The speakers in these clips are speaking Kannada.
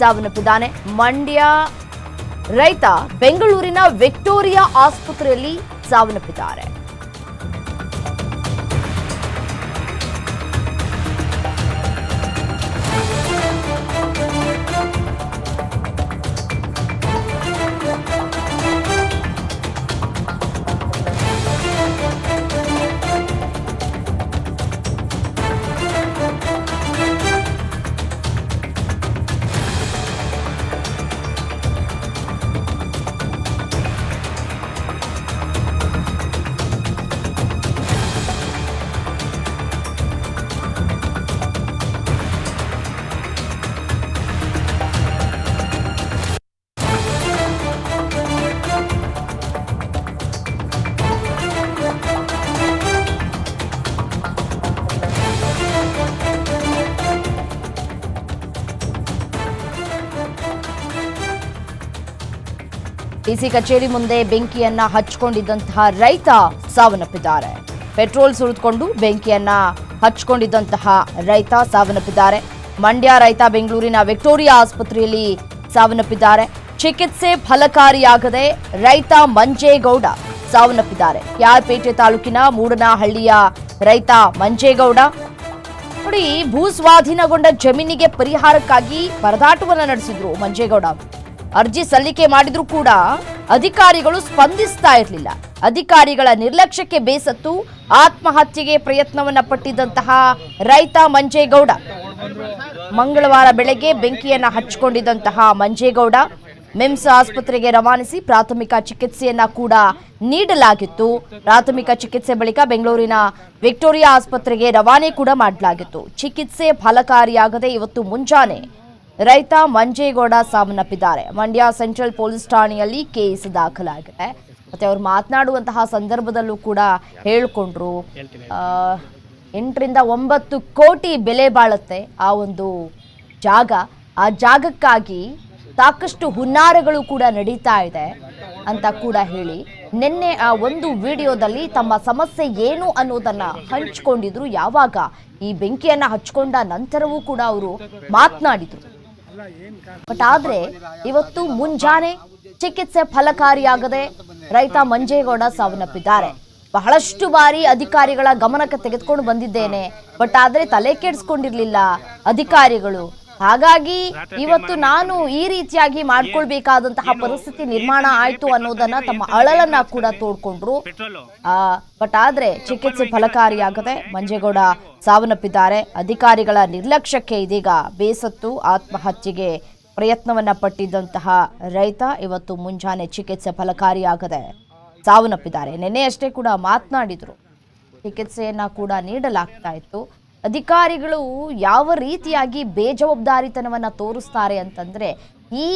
ಸಾವನ್ನಪ್ಪಿದ್ದಾನೆ ಮಂಡ್ಯ ರೈತ ಬೆಂಗಳೂರಿನ ವಿಕ್ಟೋರಿಯಾ ಆಸ್ಪತ್ರೆಯಲ್ಲಿ ಸಾವನ್ನಪ್ಪಿದ್ದಾರೆ. ಡಿಸಿ ಕಚೇರಿ ಮುಂದೆ ಬೆಂಕಿಯನ್ನ ಹಚ್ಕೊಂಡಿದ್ದಂತಹ ರೈತ ಸಾವನ್ನಪ್ಪಿದ್ದಾರೆ. ಪೆಟ್ರೋಲ್ ಸುರಿದುಕೊಂಡು ಬೆಂಕಿಯನ್ನ ಹಚ್ಕೊಂಡಿದ್ದಂತಹ ರೈತ ಸಾವನ್ನಪ್ಪಿದ್ದಾರೆ. ಮಂಡ್ಯ ರೈತ ಬೆಂಗಳೂರಿನ ವಿಕ್ಟೋರಿಯಾ ಆಸ್ಪತ್ರೆಯಲ್ಲಿ ಸಾವನ್ನಪ್ಪಿದ್ದಾರೆ. ಚಿಕಿತ್ಸೆ ಫಲಕಾರಿಯಾಗದೆ ರೈತ ಮಂಜೇಗೌಡ ಸಾವನ್ನಪ್ಪಿದ್ದಾರೆ. ಯಾರ್ಪೇಟೆ ತಾಲೂಕಿನ ಮೂಡನಹಳ್ಳಿಯ ರೈತ ಮಂಜೇಗೌಡ, ನೋಡಿ ಭೂ ಸ್ವಾಧೀನಗೊಂಡ ಜಮೀನಿಗೆ ಪರಿಹಾರಕ್ಕಾಗಿ ಪರದಾಟವನ್ನ ನಡೆಸಿದ್ರು ಮಂಜೇಗೌಡ. ಅರ್ಜಿ ಸಲ್ಲಿಕೆ ಮಾಡಿದ್ರು ಕೂಡ ಅಧಿಕಾರಿಗಳು ಸ್ಪಂದಿಸ್ತಾ ಇರಲಿಲ್ಲ. ಅಧಿಕಾರಿಗಳ ನಿರ್ಲಕ್ಷ್ಯಕ್ಕೆ ಬೇಸತ್ತು ಆತ್ಮಹತ್ಯೆಗೆ ಪ್ರಯತ್ನವನ್ನ ಪಟ್ಟಿದ್ದಂತಹ ರೈತ ಮಂಜೇಗೌಡ. ಮಂಗಳವಾರ ಬೆಳಗ್ಗೆ ಬೆಂಕಿಯನ್ನ ಹಚ್ಚಿಕೊಂಡಿದ್ದಂತಹ ಮಂಜೇಗೌಡ ಮಿಮ್ಸ್ ಆಸ್ಪತ್ರೆಗೆ ರವಾನಿಸಿ ಪ್ರಾಥಮಿಕ ಚಿಕಿತ್ಸೆಯನ್ನ ಕೂಡ ನೀಡಲಾಗಿತ್ತು. ಪ್ರಾಥಮಿಕ ಚಿಕಿತ್ಸೆ ಬಳಿಕ ಬೆಂಗಳೂರಿನ ವಿಕ್ಟೋರಿಯಾ ಆಸ್ಪತ್ರೆಗೆ ರವಾನೆ ಕೂಡ ಮಾಡಲಾಗಿತ್ತು. ಚಿಕಿತ್ಸೆ ಫಲಕಾರಿಯಾಗದೆ ಇವತ್ತು ಮುಂಜಾನೆ ರೈತ ಮಂಜೇಗೌಡ ಸಾವನ್ನಪ್ಪಿದ್ದಾರೆ. ಮಂಡ್ಯ ಸೆಂಟ್ರಲ್ ಪೊಲೀಸ್ ಠಾಣೆಯಲ್ಲಿ ಕೇಸ್ ದಾಖಲಾಗಿದೆ. ಮತ್ತೆ ಅವ್ರು ಮಾತನಾಡುವಂತಹ ಸಂದರ್ಭದಲ್ಲೂ ಕೂಡ ಹೇಳಿಕೊಂಡ್ರು. ಎಂಟರಿಂದ ಒಂಬತ್ತು ಕೋಟಿ ಬೆಲೆ ಬಾಳುತ್ತೆ ಆ ಒಂದು ಜಾಗ. ಆ ಜಾಗಕ್ಕಾಗಿ ಸಾಕಷ್ಟು ಹುನ್ನಾರಗಳು ಕೂಡ ನಡೀತಾ ಇದೆ ಅಂತ ಕೂಡ ಹೇಳಿ. ನಿನ್ನೆ ಆ ಒಂದು ವಿಡಿಯೋದಲ್ಲಿ ತಮ್ಮ ಸಮಸ್ಯೆ ಏನು ಅನ್ನೋದನ್ನ ಹಂಚಿಕೊಂಡಿದ್ರು. ಯಾವಾಗ ಈ ಬೆಂಕಿಯನ್ನ ಹಚ್ಕೊಂಡ ನಂತರವೂ ಕೂಡ ಅವರು ಮಾತನಾಡಿದ್ರು. ಬಟ್ ಆದ್ರೆ ಇವತ್ತು ಮುಂಜಾನೆ ಚಿಕಿತ್ಸೆ ಫಲಕಾರಿಯಾಗದೆ ರೈತ ಮಂಜೇಗೌಡ ಸಾವನ್ನಪ್ಪಿದ್ದಾರೆ. ಬಹಳಷ್ಟು ಬಾರಿ ಅಧಿಕಾರಿಗಳ ಗಮನಕ್ಕೆ ತೆಗೆದುಕೊಂಡು ಬಂದಿದ್ದೇನೆ. ಬಟ್ ಆದ್ರೆ ತಲೆ ಕೆಡಿಸ್ಕೊಂಡಿರ್ಲಿಲ್ಲ ಅಧಿಕಾರಿಗಳು. ಹಾಗಾಗಿ ಇವತ್ತು ನಾನು ಈ ರೀತಿಯಾಗಿ ಮಾಡ್ಕೊಳ್ಬೇಕಾದಂತಹ ಪರಿಸ್ಥಿತಿ ನಿರ್ಮಾಣ ಆಯ್ತು ಅನ್ನೋದನ್ನ ತಮ್ಮ ಅಳಲನ್ನ ಕೂಡ ತೋಡ್ಕೊಂಡ್ರು. ಆ ಬಟ್ ಆದ್ರೆ ಚಿಕಿತ್ಸೆ ಫಲಕಾರಿಯಾಗದೆ ಮಂಜೇಗೌಡ ಸಾವನ್ನಪ್ಪಿದ್ದಾರೆ. ಅಧಿಕಾರಿಗಳ ನಿರ್ಲಕ್ಷ್ಯಕ್ಕೆ ಇದೀಗ ಬೇಸತ್ತು ಆತ್ಮಹತ್ಯೆಗೆ ಪ್ರಯತ್ನವನ್ನ ಪಟ್ಟಿದ್ದಂತಹ ರೈತ ಇವತ್ತು ಮುಂಜಾನೆ ಚಿಕಿತ್ಸೆ ಫಲಕಾರಿಯಾಗದೆ ಸಾವನ್ನಪ್ಪಿದ್ದಾರೆ. ನಿನ್ನೆಯಷ್ಟೇ ಕೂಡ ಮಾತನಾಡಿದ್ರು. ಚಿಕಿತ್ಸೆಯನ್ನ ಕೂಡ ನೀಡಲಾಗ್ತಾ ಇತ್ತು. ಅಧಿಕಾರಿಗಳು ಯಾವ ರೀತಿಯಾಗಿ ಬೇಜವಾಬ್ದಾರಿತನವನ್ನ ತೋರಿಸ್ತಾರೆ ಅಂತಂದ್ರೆ, ಈ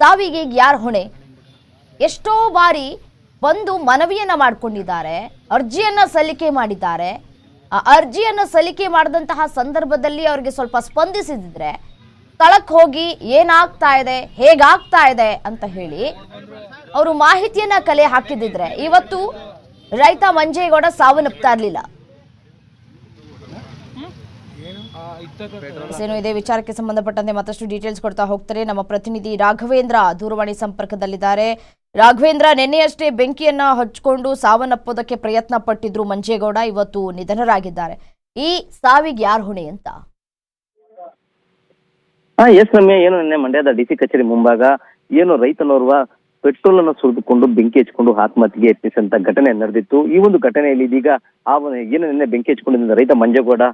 ಸಾವಿಗೆ ಯಾರು ಹೊಣೆ? ಎಷ್ಟೋ ಬಾರಿ ಬಂದು ಮನವಿಯನ್ನು ಮಾಡಿಕೊಂಡಿದ್ದಾರೆ, ಅರ್ಜಿಯನ್ನು ಸಲ್ಲಿಕೆ ಮಾಡಿದ್ದಾರೆ. ಆ ಅರ್ಜಿಯನ್ನು ಸಲ್ಲಿಕೆ ಮಾಡಿದಂತಹ ಸಂದರ್ಭದಲ್ಲಿ ಅವರಿಗೆ ಸ್ವಲ್ಪ ಸ್ಪಂದಿಸಿದ್ರೆ ಸ್ಥಳಕ್ಕೆ ಹೋಗಿ ಏನಾಗ್ತಾ ಇದೆ, ಹೇಗಾಗ್ತಾ ಇದೆ ಅಂತ ಹೇಳಿ ಅವರು ಮಾಹಿತಿಯನ್ನ ಕಲೆ ಹಾಕಿದಿದ್ರೆ, ಇವತ್ತು ರೈತ ಮಂಜೇಗೌಡ ಸಾವನ್ನಪ್ತಾ ಇರಲಿಲ್ಲ. ಏನು ಇದೆ. ವಿಚಾರಕ್ಕೆ ಸಂಬಂಧಪಟ್ಟಂತೆ ಮತ್ತಷ್ಟು ಡೀಟೇಲ್ಸ್ ಕೊಡ್ತಾ ಹೋಗ್ತಾರೆ. ನಮ್ಮ ಪ್ರತಿನಿಧಿ ರಾಘವೇಂದ್ರ ದೂರವಾಣಿ ಸಂಪರ್ಕದಲ್ಲಿದ್ದಾರೆ. ರಾಘವೇಂದ್ರ ನಿನ್ನೆಯಷ್ಟೇ ಬೆಂಕಿಯನ್ನ ಹಚ್ಕೊಂಡು ಸಾವನ್ನಪ್ಪೋದಕ್ಕೆ ಪ್ರಯತ್ನ ಪಟ್ಟಿದ್ರು ಮಂಜೇಗೌಡ. ಇವತ್ತು ನಿಧನರಾಗಿದ್ದಾರೆ. ಈ ಸಾವಿಗೆ ಯಾರು ಹೊಣೆ ಅಂತ? ಹಾ ಎಸ್ ರಮ್ಯ ಏನು ನಿನ್ನೆ ಮಂಡ್ಯದ ಡಿಸಿ ಕಚೇರಿ ಮುಂಭಾಗ ಏನು ರೈತನೋರ್ವ ಪೆಟ್ರೋಲ್ ಅನ್ನು ಸುರಿದುಕೊಂಡು ಬೆಂಕಿ ಹಚ್ಚಿಕೊಂಡು ಆತ್ಮಹತ್ಯೆಗೆ ಯತ್ನಿಸಿದಂತ ಘಟನೆ ನಡೆದಿತ್ತು. ಈ ಒಂದು ಘಟನೆಯಲ್ಲಿ ಇದೀಗ ಆ ಏನು ನಿನ್ನೆ ಬೆಂಕಿ ಹಚ್ಕೊಂಡಿದ್ದ ರೈತ ಮಂಜೇಗೌಡ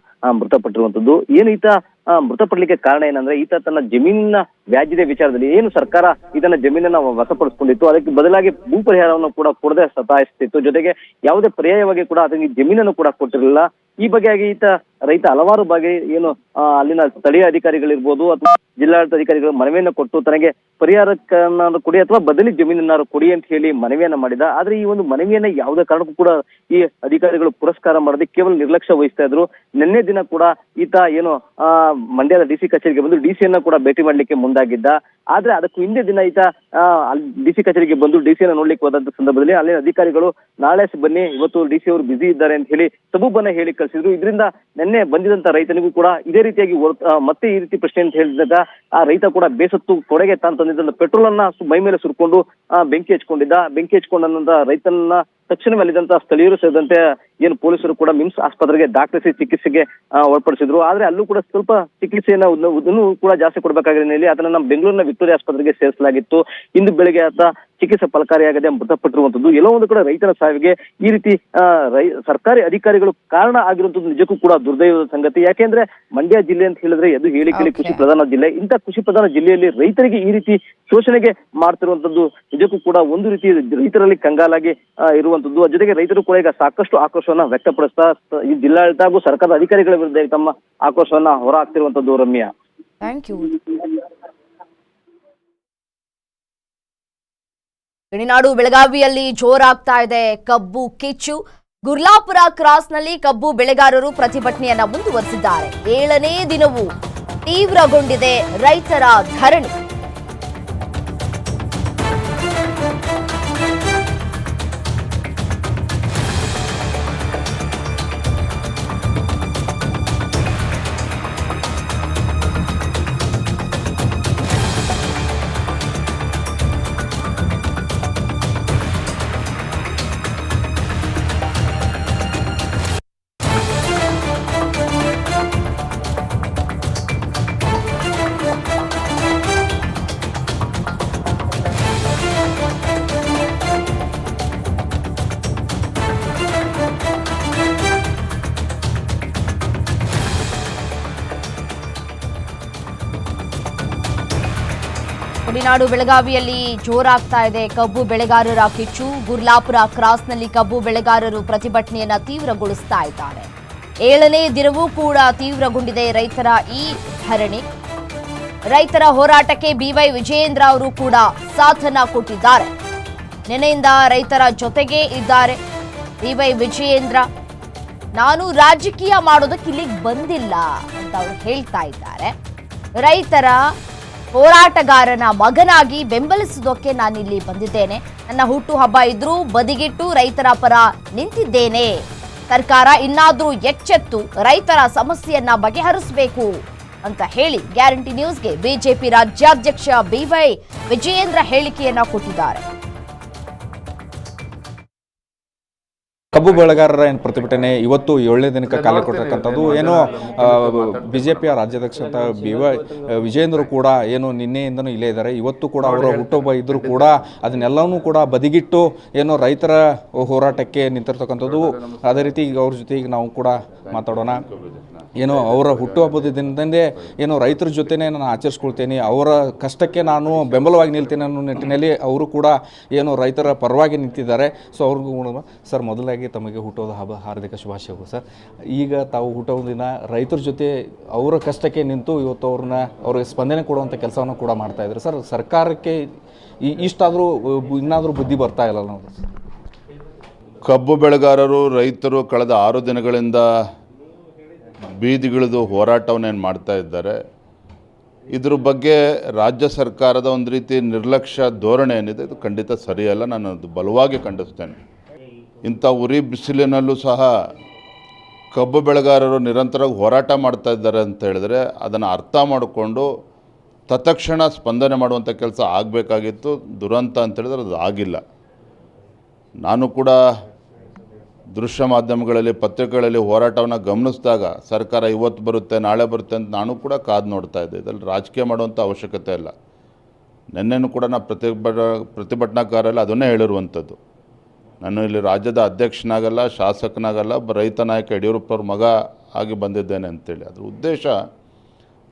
ಮೃತಪಟ್ಟಿರುವಂತದ್ದು. ಏನು ಈತ ಮೃತಪಡಲಿಕ್ಕೆ ಕಾರಣ ಏನಂದ್ರೆ ಈತ ತನ್ನ ಜಮೀನಿನ ವ್ಯಾಜ್ಯದ ವಿಚಾರದಲ್ಲಿ ಏನು ಸರ್ಕಾರ ಇದನ್ನ ಜಮೀನನ್ನ ವಶಪಡಿಸಿಕೊಂಡಿತ್ತು. ಅದಕ್ಕೆ ಬದಲಾಗಿ ಭೂ ಪರಿಹಾರವನ್ನು ಕೂಡ ಕೊಡದೆ ಸತಾಯಿಸ್ತಿತ್ತು. ಜೊತೆಗೆ ಯಾವುದೇ ಪರ್ಯಾಯವಾಗಿ ಕೂಡ ಅದಕ್ಕೆ ಜಮೀನನ್ನು ಕೂಡ ಕೊಟ್ಟಿರಲಿಲ್ಲ. ಈ ಬಗೆಯಾಗಿ ಈತ ರೈತ ಹಲವಾರು ಬಗೆ ಏನು ಅಲ್ಲಿನ ಸ್ಥಳೀಯ ಅಧಿಕಾರಿಗಳಿರ್ಬೋದು ಅಥವಾ ಜಿಲ್ಲಾಡಳಿತ ಅಧಿಕಾರಿಗಳು ಮನವಿಯನ್ನ ಕೊಟ್ಟು ತನಗೆ ಪರಿಹಾರಕ್ಕನ್ನಾದ್ರು ಕೊಡಿ ಅಥವಾ ಬದಲಿ ಜಮೀನನ್ನಾರು ಕೊಡಿ ಅಂತ ಹೇಳಿ ಮನವಿಯನ್ನ ಮಾಡಿದ. ಆದ್ರೆ ಈ ಒಂದು ಮನವಿಯನ್ನ ಯಾವುದೇ ಕಾರಣಕ್ಕೂ ಕೂಡ ಈ ಅಧಿಕಾರಿಗಳು ಪುರಸ್ಕಾರ ಮಾಡದೆ ಕೇವಲ ನಿರ್ಲಕ್ಷ್ಯ ವಹಿಸ್ತಾ ಇದ್ರು. ನಿನ್ನೆ ದಿನ ಕೂಡ ಈತ ಏನು ಮಂಡ್ಯದ ಡಿಸಿ ಕಚೇರಿಗೆ ಬಂದು ಡಿಸಿಯನ್ನ ಕೂಡ ಭೇಟಿ ಮಾಡ್ಲಿಕ್ಕೆ ಮುಂದಾಗಿದ್ದ. ಆದ್ರೆ ಅದಕ್ಕೂ ಹಿಂದೆ ದಿನ ಈತ ಡಿ ಸಿ ಕಚೇರಿಗೆ ಬಂದು ಡಿ ಅನ್ನ ನೋಡ್ಲಿಕ್ಕೆ ಹೋದಂತ ಸಂದರ್ಭದಲ್ಲಿ ಅಲ್ಲಿ ಅಧಿಕಾರಿಗಳು, ನಾಳೆ ಬನ್ನಿ, ಇವತ್ತು ಡಿಸಿ ಅವರು ಬಿಸಿ ಇದ್ದಾರೆ ಅಂತ ಹೇಳಿ ಸಬೂಬನ್ನ ಹೇಳಿ ಕಳಿಸಿದ್ರು. ಇದರಿಂದ ನಿನ್ನೆ ಬಂದಿದಂತ ರೈತನಿಗೂ ಕೂಡ ಇದೇ ರೀತಿಯಾಗಿ ಮತ್ತೆ ಈ ರೀತಿ ಪ್ರಶ್ನೆ ಅಂತ ಹೇಳಿದಾಗ, ಆ ರೈತ ಕೂಡ ಬೇಸತ್ತು, ಕೊಡೆಗೆ ತಾನು ತಂದಿದ್ದ ಪೆಟ್ರೋಲ್ ಅನ್ನ ಮೈ ಮೇಲೆ ಸುರ್ಕೊಂಡು ಬೆಂಕಿ ಹಚ್ಕೊಂಡಿದ್ದ. ಬೆಂಕಿ ಹಚ್ಕೊಂಡ ರೈತನನ್ನ ತಕ್ಷಣವೇ ಅಲ್ಲಿದ್ದಂತಹ ಸ್ಥಳೀಯರು ಸೇರಿದಂತೆ ಏನು ಪೊಲೀಸರು ಕೂಡ ಮಿಮ್ಸ್ ಆಸ್ಪತ್ರೆಗೆ ದಾಖಲಿಸಿ ಚಿಕಿತ್ಸೆಗೆ ಒಳಪಡಿಸಿದ್ರು. ಆದ್ರೆ ಅಲ್ಲೂ ಕೂಡ ಸ್ವಲ್ಪ ಚಿಕಿತ್ಸೆಯನ್ನ ಕೂಡ ಜಾಸ್ತಿ ಹಿನ್ನೆಲೆಯಲ್ಲಿ ಅದನ್ನ ನಮ್ಮ ಬೆಂಗಳೂರಿನ ವಿಕ್ಟೋರಿಯಾ ಆಸ್ಪತ್ರೆಗೆ ಸೇರಿಸಲಾಗಿತ್ತು. ಇಂದು ಬೆಳಿಗ್ಗೆ ಆತ ಚಿಕಿತ್ಸೆ ಫಲಕಾರಿಯಾಗದೆ ಮೃತಪಟ್ಟಿರುವಂತದ್ದು ಎಲ್ಲೋ ಒಂದು ಕಡೆ ರೈತರ ಸಾವಿಗೆ ಈ ರೀತಿ ಸರ್ಕಾರಿ ಅಧಿಕಾರಿಗಳು ಕಾರಣ ಆಗಿರುವಂತದ್ದು ನಿಜಕ್ಕೂ ಕೂಡ ದುರ್ದೈವದ ಸಂಗತಿ. ಯಾಕೆಂದ್ರೆ ಮಂಡ್ಯ ಜಿಲ್ಲೆ ಅಂತ ಹೇಳಿದ್ರೆ ಅದು ಹೇಳಿ ಕೇಳಿ ಕೃಷಿ ಪ್ರಧಾನ ಜಿಲ್ಲೆ. ಇಂತ ಕೃಷಿ ಪ್ರಧಾನ ಜಿಲ್ಲೆಯಲ್ಲಿ ರೈತರಿಗೆ ಈ ರೀತಿ ಶೋಷಣೆಗೆ ಮಾಡ್ತಿರುವಂತದ್ದು ನಿಜಕ್ಕೂ ಕೂಡ ಒಂದು ರೀತಿ ರೈತರಲ್ಲಿ ಕಂಗಾಲಾಗಿ ಇರುವಂತದ್ದು ಜೊತೆಗೆ ರೈತರು ಕೂಡ ಈಗ ಸಾಕಷ್ಟು ಆಕ್ರೋಶವನ್ನ ವ್ಯಕ್ತಪಡಿಸ್ತಾ ಈ ಜಿಲ್ಲಾಡಳಿತ ಹಾಗೂ ಸರ್ಕಾರದ ಅಧಿಕಾರಿಗಳ ವಿರುದ್ಧ ತಮ್ಮ ಆಕ್ರೋಶವನ್ನ ಹೊರ ಹಾಕ್ತಿರುವಂತದ್ದು ರಮ್ಯಾ. ಥ್ಯಾಂಕ್ ಯು ಗಣಿನಾಡು ಬೆಳಗಾವಿಯಲ್ಲಿ ಜೋರಾಗ್ತಾ ಇದೆ ಕಬ್ಬು ಕಿಚ್ಚು. ಗುರ್ಲಾಪುರ ಕ್ರಾಸ್ನಲ್ಲಿ ಕಬ್ಬು ಬೆಳೆಗಾರರು ಪ್ರತಿಭಟನೆಯನ್ನ ಮುಂದುವರೆಸಿದ್ದಾರೆ. ಏಳನೇ ದಿನವೂ ತೀವ್ರಗೊಂಡಿದೆ ರೈತರ ಧರಣಿ. ಗಡಿನಾಡು ಬೆಳಗಾವಿಯಲ್ಲಿ ಜೋರಾಗ್ತಾ ಇದೆ. ಕಬ್ಬು ಬೆಳೆಗಾರರ ಕಿಚ್ಚು. ಗುರ್ಲಾಪುರ ಕ್ರಾಸ್ನಲ್ಲಿ ಕಬ್ಬು ಬೆಳೆಗಾರರು ಪ್ರತಿಭಟನೆಯನ್ನು ತೀವ್ರಗೊಳಿಸ್ತಾ ಇದ್ದಾರೆ. ಏಳನೇ ದಿನವೂ ಕೂಡ ತೀವ್ರಗೊಂಡಿದೆ ರೈತರ ಈ ಧರಣಿ. ರೈತರ ಹೋರಾಟಕ್ಕೆ ಬಿವೈ ವಿಜಯೇಂದ್ರ ಅವರು ಕೂಡ ಸಾಧನ ಕೊಟ್ಟಿದ್ದಾರೆ. ನೆನೆಯಿಂದ ರೈತರ ಜೊತೆಗೇ ಇದ್ದಾರೆ ಬಿವೈ ವಿಜಯೇಂದ್ರ. ನಾನು ರಾಜಕೀಯ ಮಾಡೋದಕ್ಕೆ ಇಲ್ಲಿಗೆ ಬಂದಿಲ್ಲ ಅಂತ ಅವರು ಹೇಳ್ತಾ ಇದ್ದಾರೆ. ರೈತರ ಹೋರಾಟಗಾರನ ಮಗನಾಗಿ ಬೆಂಬಲಿಸೋದಕ್ಕೆ ನಾನಿಲ್ಲಿ ಬಂದಿದ್ದೇನೆ. ನನ್ನ ಹುಟ್ಟು ಹಬ್ಬ ಇದ್ರೂ ಬದಿಗಿಟ್ಟು ರೈತರ ಪರ ನಿಂತಿದ್ದೇನೆ. ಸರ್ಕಾರ ಇನ್ನಾದರೂ ಎಚ್ಚೆತ್ತು ರೈತರ ಸಮಸ್ಯೆಯನ್ನ ಬಗೆಹರಿಸಬೇಕು ಅಂತ ಹೇಳಿ ಗ್ಯಾರಂಟಿ ನ್ಯೂಸ್ಗೆ ಬಿಜೆಪಿ ರಾಜ್ಯಾಧ್ಯಕ್ಷ ಬಿವೈ ವಿಜಯೇಂದ್ರ ಹೇಳಿಕೆಯನ್ನ ಕೊಟ್ಟಿದ್ದಾರೆ. ಕಬ್ಬು ಬೆಳೆಗಾರರ ಏನು ಪ್ರತಿಭಟನೆ? ಇವತ್ತು ಏಳನೇ ದಿನಕ್ಕೆ ಕಾಲ ಕೊಟ್ಟಿರ್ತಕ್ಕಂಥದ್ದು ಏನು ಬಿ ಜೆ ಪಿಯ ರಾಜ್ಯಾಧ್ಯಕ್ಷ ಬಿ ವೈ ವಿಜೇಂದ್ರ ಕೂಡ ಏನು ನಿನ್ನೆಯಿಂದನೂ ಇಲ್ಲೇ ಇದ್ದಾರೆ. ಇವತ್ತು ಕೂಡ ಅವರ ಹುಟ್ಟೊಬ್ಬ ಇದ್ದರೂ ಕೂಡ ಅದನ್ನೆಲ್ಲವೂ ಕೂಡ ಬದಿಗಿಟ್ಟು ಏನು ರೈತರ ಹೋರಾಟಕ್ಕೆ ನಿಂತಿರ್ತಕ್ಕಂಥದ್ದು. ಅದೇ ರೀತಿ ಈಗ ಅವ್ರ ಜೊತೆ ಈಗ ನಾವು ಕೂಡ ಮಾತಾಡೋಣ. ಏನು ಅವರ ಹುಟ್ಟುಹಬ್ಬದ ದಿನದಂದೇ ಏನು ರೈತರ ಜೊತೆನೇ ನಾನು ಆಚರಿಸ್ಕೊಳ್ತೇನೆ, ಅವರ ಕಷ್ಟಕ್ಕೆ ನಾನು ಬೆಂಬಲವಾಗಿ ನಿಲ್ತೇನೆ ಅನ್ನೋ ನಿಟ್ಟಿನಲ್ಲಿ ಅವರು ಕೂಡ ಏನು ರೈತರ ಪರವಾಗಿ ನಿಂತಿದ್ದಾರೆ. ಸೊ ಅವ್ರಿಗೂ ಸರ್, ಮೊದಲಾಗಿ ತಮಗೆ ಹುಟ್ಟೋದ ಹಬ್ಬ, ಹಾರ್ದಿಕ ಶುಭಾಶಯಗಳು ಸರ್. ಈಗ ತಾವು ಹುಟ್ಟೋ ದಿನ ರೈತರ ಜೊತೆ ಅವರ ಕಷ್ಟಕ್ಕೆ ನಿಂತು ಇವತ್ತು ಅವ್ರನ್ನ, ಅವ್ರಿಗೆ ಸ್ಪಂದನೆ ಕೊಡುವಂಥ ಕೆಲಸವನ್ನು ಕೂಡ ಮಾಡ್ತಾ ಇದ್ದಾರೆ. ಸರ್, ಸರ್ಕಾರಕ್ಕೆ ಇಷ್ಟಾದರೂ, ಇನ್ನಾದರೂ ಬುದ್ಧಿ ಬರ್ತಾ ಇಲ್ಲ ನಾವು ಕಬ್ಬು ಬೆಳೆಗಾರರು, ರೈತರು ಕಳೆದ ಆರು ದಿನಗಳಿಂದ ಬೀದಿಗಿಳಿದು ಹೋರಾಟವನ್ನೇನು ಮಾಡ್ತಾ ಇದ್ದಾರೆ, ಇದ್ರ ಬಗ್ಗೆ ರಾಜ್ಯ ಸರ್ಕಾರದ ಒಂದು ರೀತಿ ನಿರ್ಲಕ್ಷ್ಯ ಧೋರಣೆ ಏನಿದೆ, ಇದು ಖಂಡಿತ ಸರಿಯಲ್ಲ, ನಾನು ಅದು ಬಲವಾಗಿ ಖಂಡಿಸ್ತೇನೆ. ಇಂಥ ಉರಿ ಬಿಸಿಲಿನಲ್ಲೂ ಸಹ ಕಬ್ಬು ಬೆಳೆಗಾರರು ನಿರಂತರವಾಗಿ ಹೋರಾಟ ಮಾಡ್ತಾ ಇದ್ದಾರೆ ಅಂತ ಹೇಳಿದ್ರೆ, ಅದನ್ನು ಅರ್ಥ ಮಾಡಿಕೊಂಡು ತತ್ಕ್ಷಣ ಸ್ಪಂದನೆ ಮಾಡುವಂಥ ಕೆಲಸ ಆಗಬೇಕಾಗಿತ್ತು, ದುರಂತ ಅಂತ ಹೇಳಿದ್ರೆ ಅದು ಆಗಿಲ್ಲ. ನಾನು ಕೂಡ ದೃಶ್ಯ ಮಾಧ್ಯಮಗಳಲ್ಲಿ, ಪತ್ರಿಕೆಗಳಲ್ಲಿ ಹೋರಾಟವನ್ನು ಗಮನಿಸಿದಾಗ ಸರ್ಕಾರ ಇವತ್ತು ಬರುತ್ತೆ, ನಾಳೆ ಬರುತ್ತೆ ಅಂತ ನಾನು ಕೂಡ ಕಾದು ನೋಡ್ತಾ ಇದ್ದೆ. ಇದರಲ್ಲಿ ರಾಜಕೀಯ ಮಾಡುವಂಥ ಅವಶ್ಯಕತೆ ಇಲ್ಲ. ನಿನ್ನೆನೂ ಕೂಡ ನಾನು ಪ್ರತಿಭಟ ಪ್ರತಿಭಟನಾಕಾರರಲ್ಲಿ ಅದನ್ನೇ ಹೇಳಿರುವಂಥದ್ದು. ನಾನು ಇಲ್ಲಿ ರಾಜ್ಯದ ಅಧ್ಯಕ್ಷನಾಗಲ್ಲ, ಶಾಸಕನಾಗಲ್ಲ ರೈತ ನಾಯಕ ಯಡಿಯೂರಪ್ಪವ್ರ ಮಗ ಆಗಿ ಬಂದಿದ್ದೇನೆ ಅಂತೇಳಿ. ಅದ್ರ ಉದ್ದೇಶ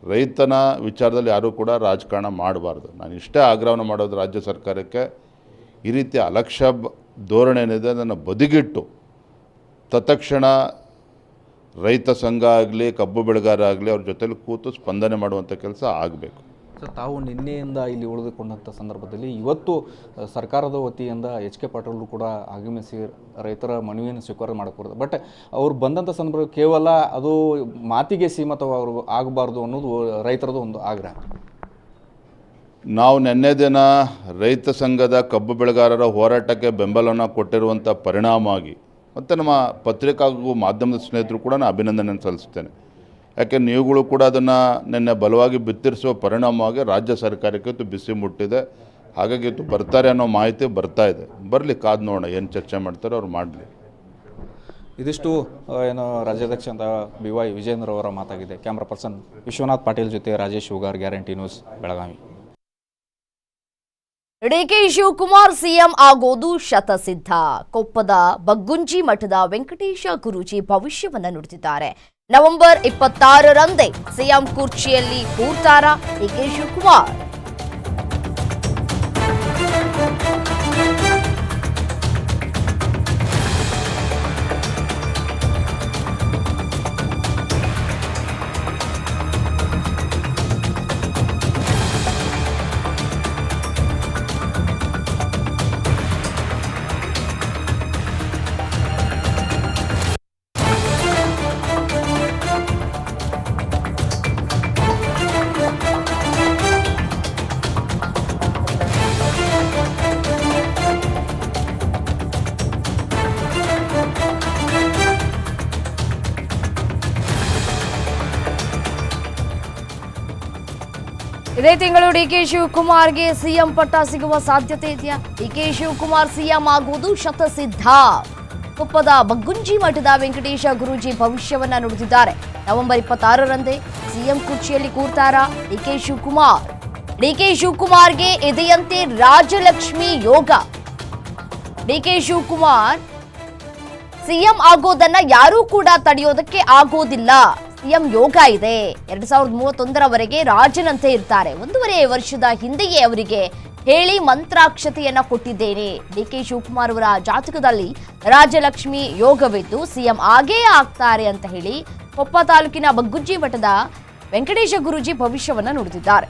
ರೈತನ ವಿಚಾರದಲ್ಲಿ ಯಾರೂ ಕೂಡ ರಾಜಕಾರಣ ಮಾಡಬಾರ್ದು. ನಾನು ಇಷ್ಟೇ ಆಗ್ರಹವನ್ನು ಮಾಡೋದು ರಾಜ್ಯ ಸರ್ಕಾರಕ್ಕೆ. ಈ ರೀತಿ ಅಲಕ್ಷ್ಯ ಧೋರಣೆ ಏನಿದೆ ಅದನ್ನು ಬದಿಗಿಟ್ಟು ತತ್ಕ್ಷಣ ರೈತ ಸಂಘ ಆಗಲಿ ಕಬ್ಬು ಬೆಳೆಗಾರ ಆಗಲಿ ಅವ್ರ ಜೊತೆಲಿ ಕೂತು ಸ್ಪಂದನೆ ಮಾಡುವಂಥ ಕೆಲಸ ಆಗಬೇಕು. ಸರ್ ತಾವು ನಿನ್ನೆಯಿಂದ ಇಲ್ಲಿ ಉಳಿದುಕೊಂಡಂಥ ಸಂದರ್ಭದಲ್ಲಿ ಇವತ್ತು ಸರ್ಕಾರದ ವತಿಯಿಂದ ಎಚ್ ಕೆ ಪಾಟೀಲ್ ಕೂಡ ಆಗಮಿಸಿ ರೈತರ ಮನವಿಯನ್ನು ಸ್ವೀಕಾರ ಮಾಡಕ್ಕೆ ಬಟ್ ಅವ್ರು ಬಂದಂಥ ಸಂದರ್ಭ ಕೇವಲ ಅದು ಮಾತಿಗೆ ಸೀಮಿತವಾಗ ಆಗಬಾರ್ದು ಅನ್ನೋದು ರೈತರದ್ದು ಒಂದು ಆಗ್ರಹ. ನಾವು ನಿನ್ನೆ ದಿನ ರೈತ ಸಂಘದ ಕಬ್ಬು ಬೆಳೆಗಾರರ ಹೋರಾಟಕ್ಕೆ ಬೆಂಬಲವನ್ನು ಕೊಟ್ಟಿರುವಂಥ ಪರಿಣಾಮವಾಗಿ ಮತ್ತು ನಮ್ಮ ಪತ್ರಿಕಾ ಮಾಧ್ಯಮದ ಸ್ನೇಹಿತರು ಕೂಡ ನಾನು ಅಭಿನಂದನೆ ಸಲ್ಲಿಸ್ತೇನೆ ಯಾಕೆ, ನೀವುಗಳು ಕೂಡ ಅದನ್ನು ನಿನ್ನೆ ಬಲವಾಗಿ ಬಿತ್ತರಿಸುವ ಪರಿಣಾಮವಾಗಿ ರಾಜ್ಯ ಸರ್ಕಾರಕ್ಕೆ ಇವತ್ತು ಬಿಸಿ ಮುಟ್ಟಿದೆ. ಹಾಗಾಗಿ ಇತ್ತು ಬರ್ತಾರೆ ಅನ್ನೋ ಮಾಹಿತಿ ಬರ್ತಾ ಇದೆ. ಬರಲಿ, ಕಾದು ನೋಡೋಣ ಏನು ಚರ್ಚೆ ಮಾಡ್ತಾರೋ ಅವ್ರು ಮಾಡಲಿ. ಇದಿಷ್ಟು ಏನು ರಾಜ್ಯಾಧ್ಯಕ್ಷ ಅಂತ ಬಿ ವೈ ವಿಜೇಂದ್ರ ಅವರ ಮಾತಾಗಿದೆ. ಕ್ಯಾಮ್ರಾ ಪರ್ಸನ್ ವಿಶ್ವನಾಥ್ ಪಾಟೀಲ್ ಜೊತೆ Rajesh Ugar, guarantee news, Belagavi. DK Shivakumar CM ಆಗೋದು ಶತಸಿದ್ಧ. ಕೊಪ್ಪದ ಬಗ್ಗುಂಜಿ ಮಠದ ವೆಂಕಟೇಶ ಗುರೂಜಿ ಭವಿಷ್ಯವನ್ನ ನುಡಿದಿದ್ದಾರೆ. ನವೆಂಬರ್ ಇಪ್ಪತ್ತಾರರಂದೇ ಸಿಎಂ ಕುರ್ಚಿಯಲ್ಲಿ ಕೂರ್ತಾರ ಡಿಕೆ ಶಿವಕುಮಾರ್. ಇದೇ ತಿಂಗಳು ಡಿಕೆ ಶಿವಕುಮಾರ್ಗೆ ಸಿಎಂ ಪಟ್ಟ ಸಿಗುವ ಸಾಧ್ಯತೆ ಇದೆಯಾ? ಡಿಕೆ ಶಿವಕುಮಾರ್ ಸಿಎಂ ಆಗುವುದು ಶತಸಿದ್ಧ. ಕೊಪ್ಪದ ಬಗ್ಗುಂಜಿ ಮಠದ ವೆಂಕಟೇಶ ಗುರೂಜಿ ಭವಿಷ್ಯವನ್ನ ನುಡಿದಿದ್ದಾರೆ. ನವೆಂಬರ್ ಇಪ್ಪತ್ತಾರರಂದೇ ಸಿಎಂ ಕುರ್ಚಿಯಲ್ಲಿ ಕೂರ್ತಾರ ಡಿಕೆ ಶಿವಕುಮಾರ್? ಡಿಕೆ ಶಿವಕುಮಾರ್ಗೆ ಎದೆಯಂತೆ ರಾಜಲಕ್ಷ್ಮಿ ಯೋಗ. ಡಿಕೆ ಶಿವಕುಮಾರ್, ಸಿಎಂ ಆಗೋದನ್ನ ಯಾರೂ ಕೂಡ ತಡೆಯೋದಕ್ಕೆ ಆಗೋದಿಲ್ಲ. ಸಿಎಂ ಯೋಗ ಇದೆ. ಎರಡ್ ಸಾವಿರದ ಮೂವತ್ತೊಂದರವರೆಗೆ ರಾಜನಂತೆ ಇರ್ತಾರೆ. ಒಂದೂವರೆ ವರ್ಷದ ಹಿಂದೆಯೇ ಅವರಿಗೆ ಹೇಳಿ ಮಂತ್ರಾಕ್ಷತೆಯನ್ನ ಕೊಟ್ಟಿದ್ದೇನೆ. ಡಿ ಕೆ ಶಿವಕುಮಾರ್ ಅವರ ಜಾತಕದಲ್ಲಿ ರಾಜಲಕ್ಷ್ಮಿ ಯೋಗವಿದ್ದು ಸಿಎಂ ಆಗೇ ಆಗ್ತಾರೆ ಅಂತ ಹೇಳಿ ಕೊಪ್ಪ ತಾಲೂಕಿನ ಬಗ್ಗುಜ್ಜಿ ಮಠದ ವೆಂಕಟೇಶ ಗುರುಜಿ ಭವಿಷ್ಯವನ್ನ ನುಡಿದಿದ್ದಾರೆ.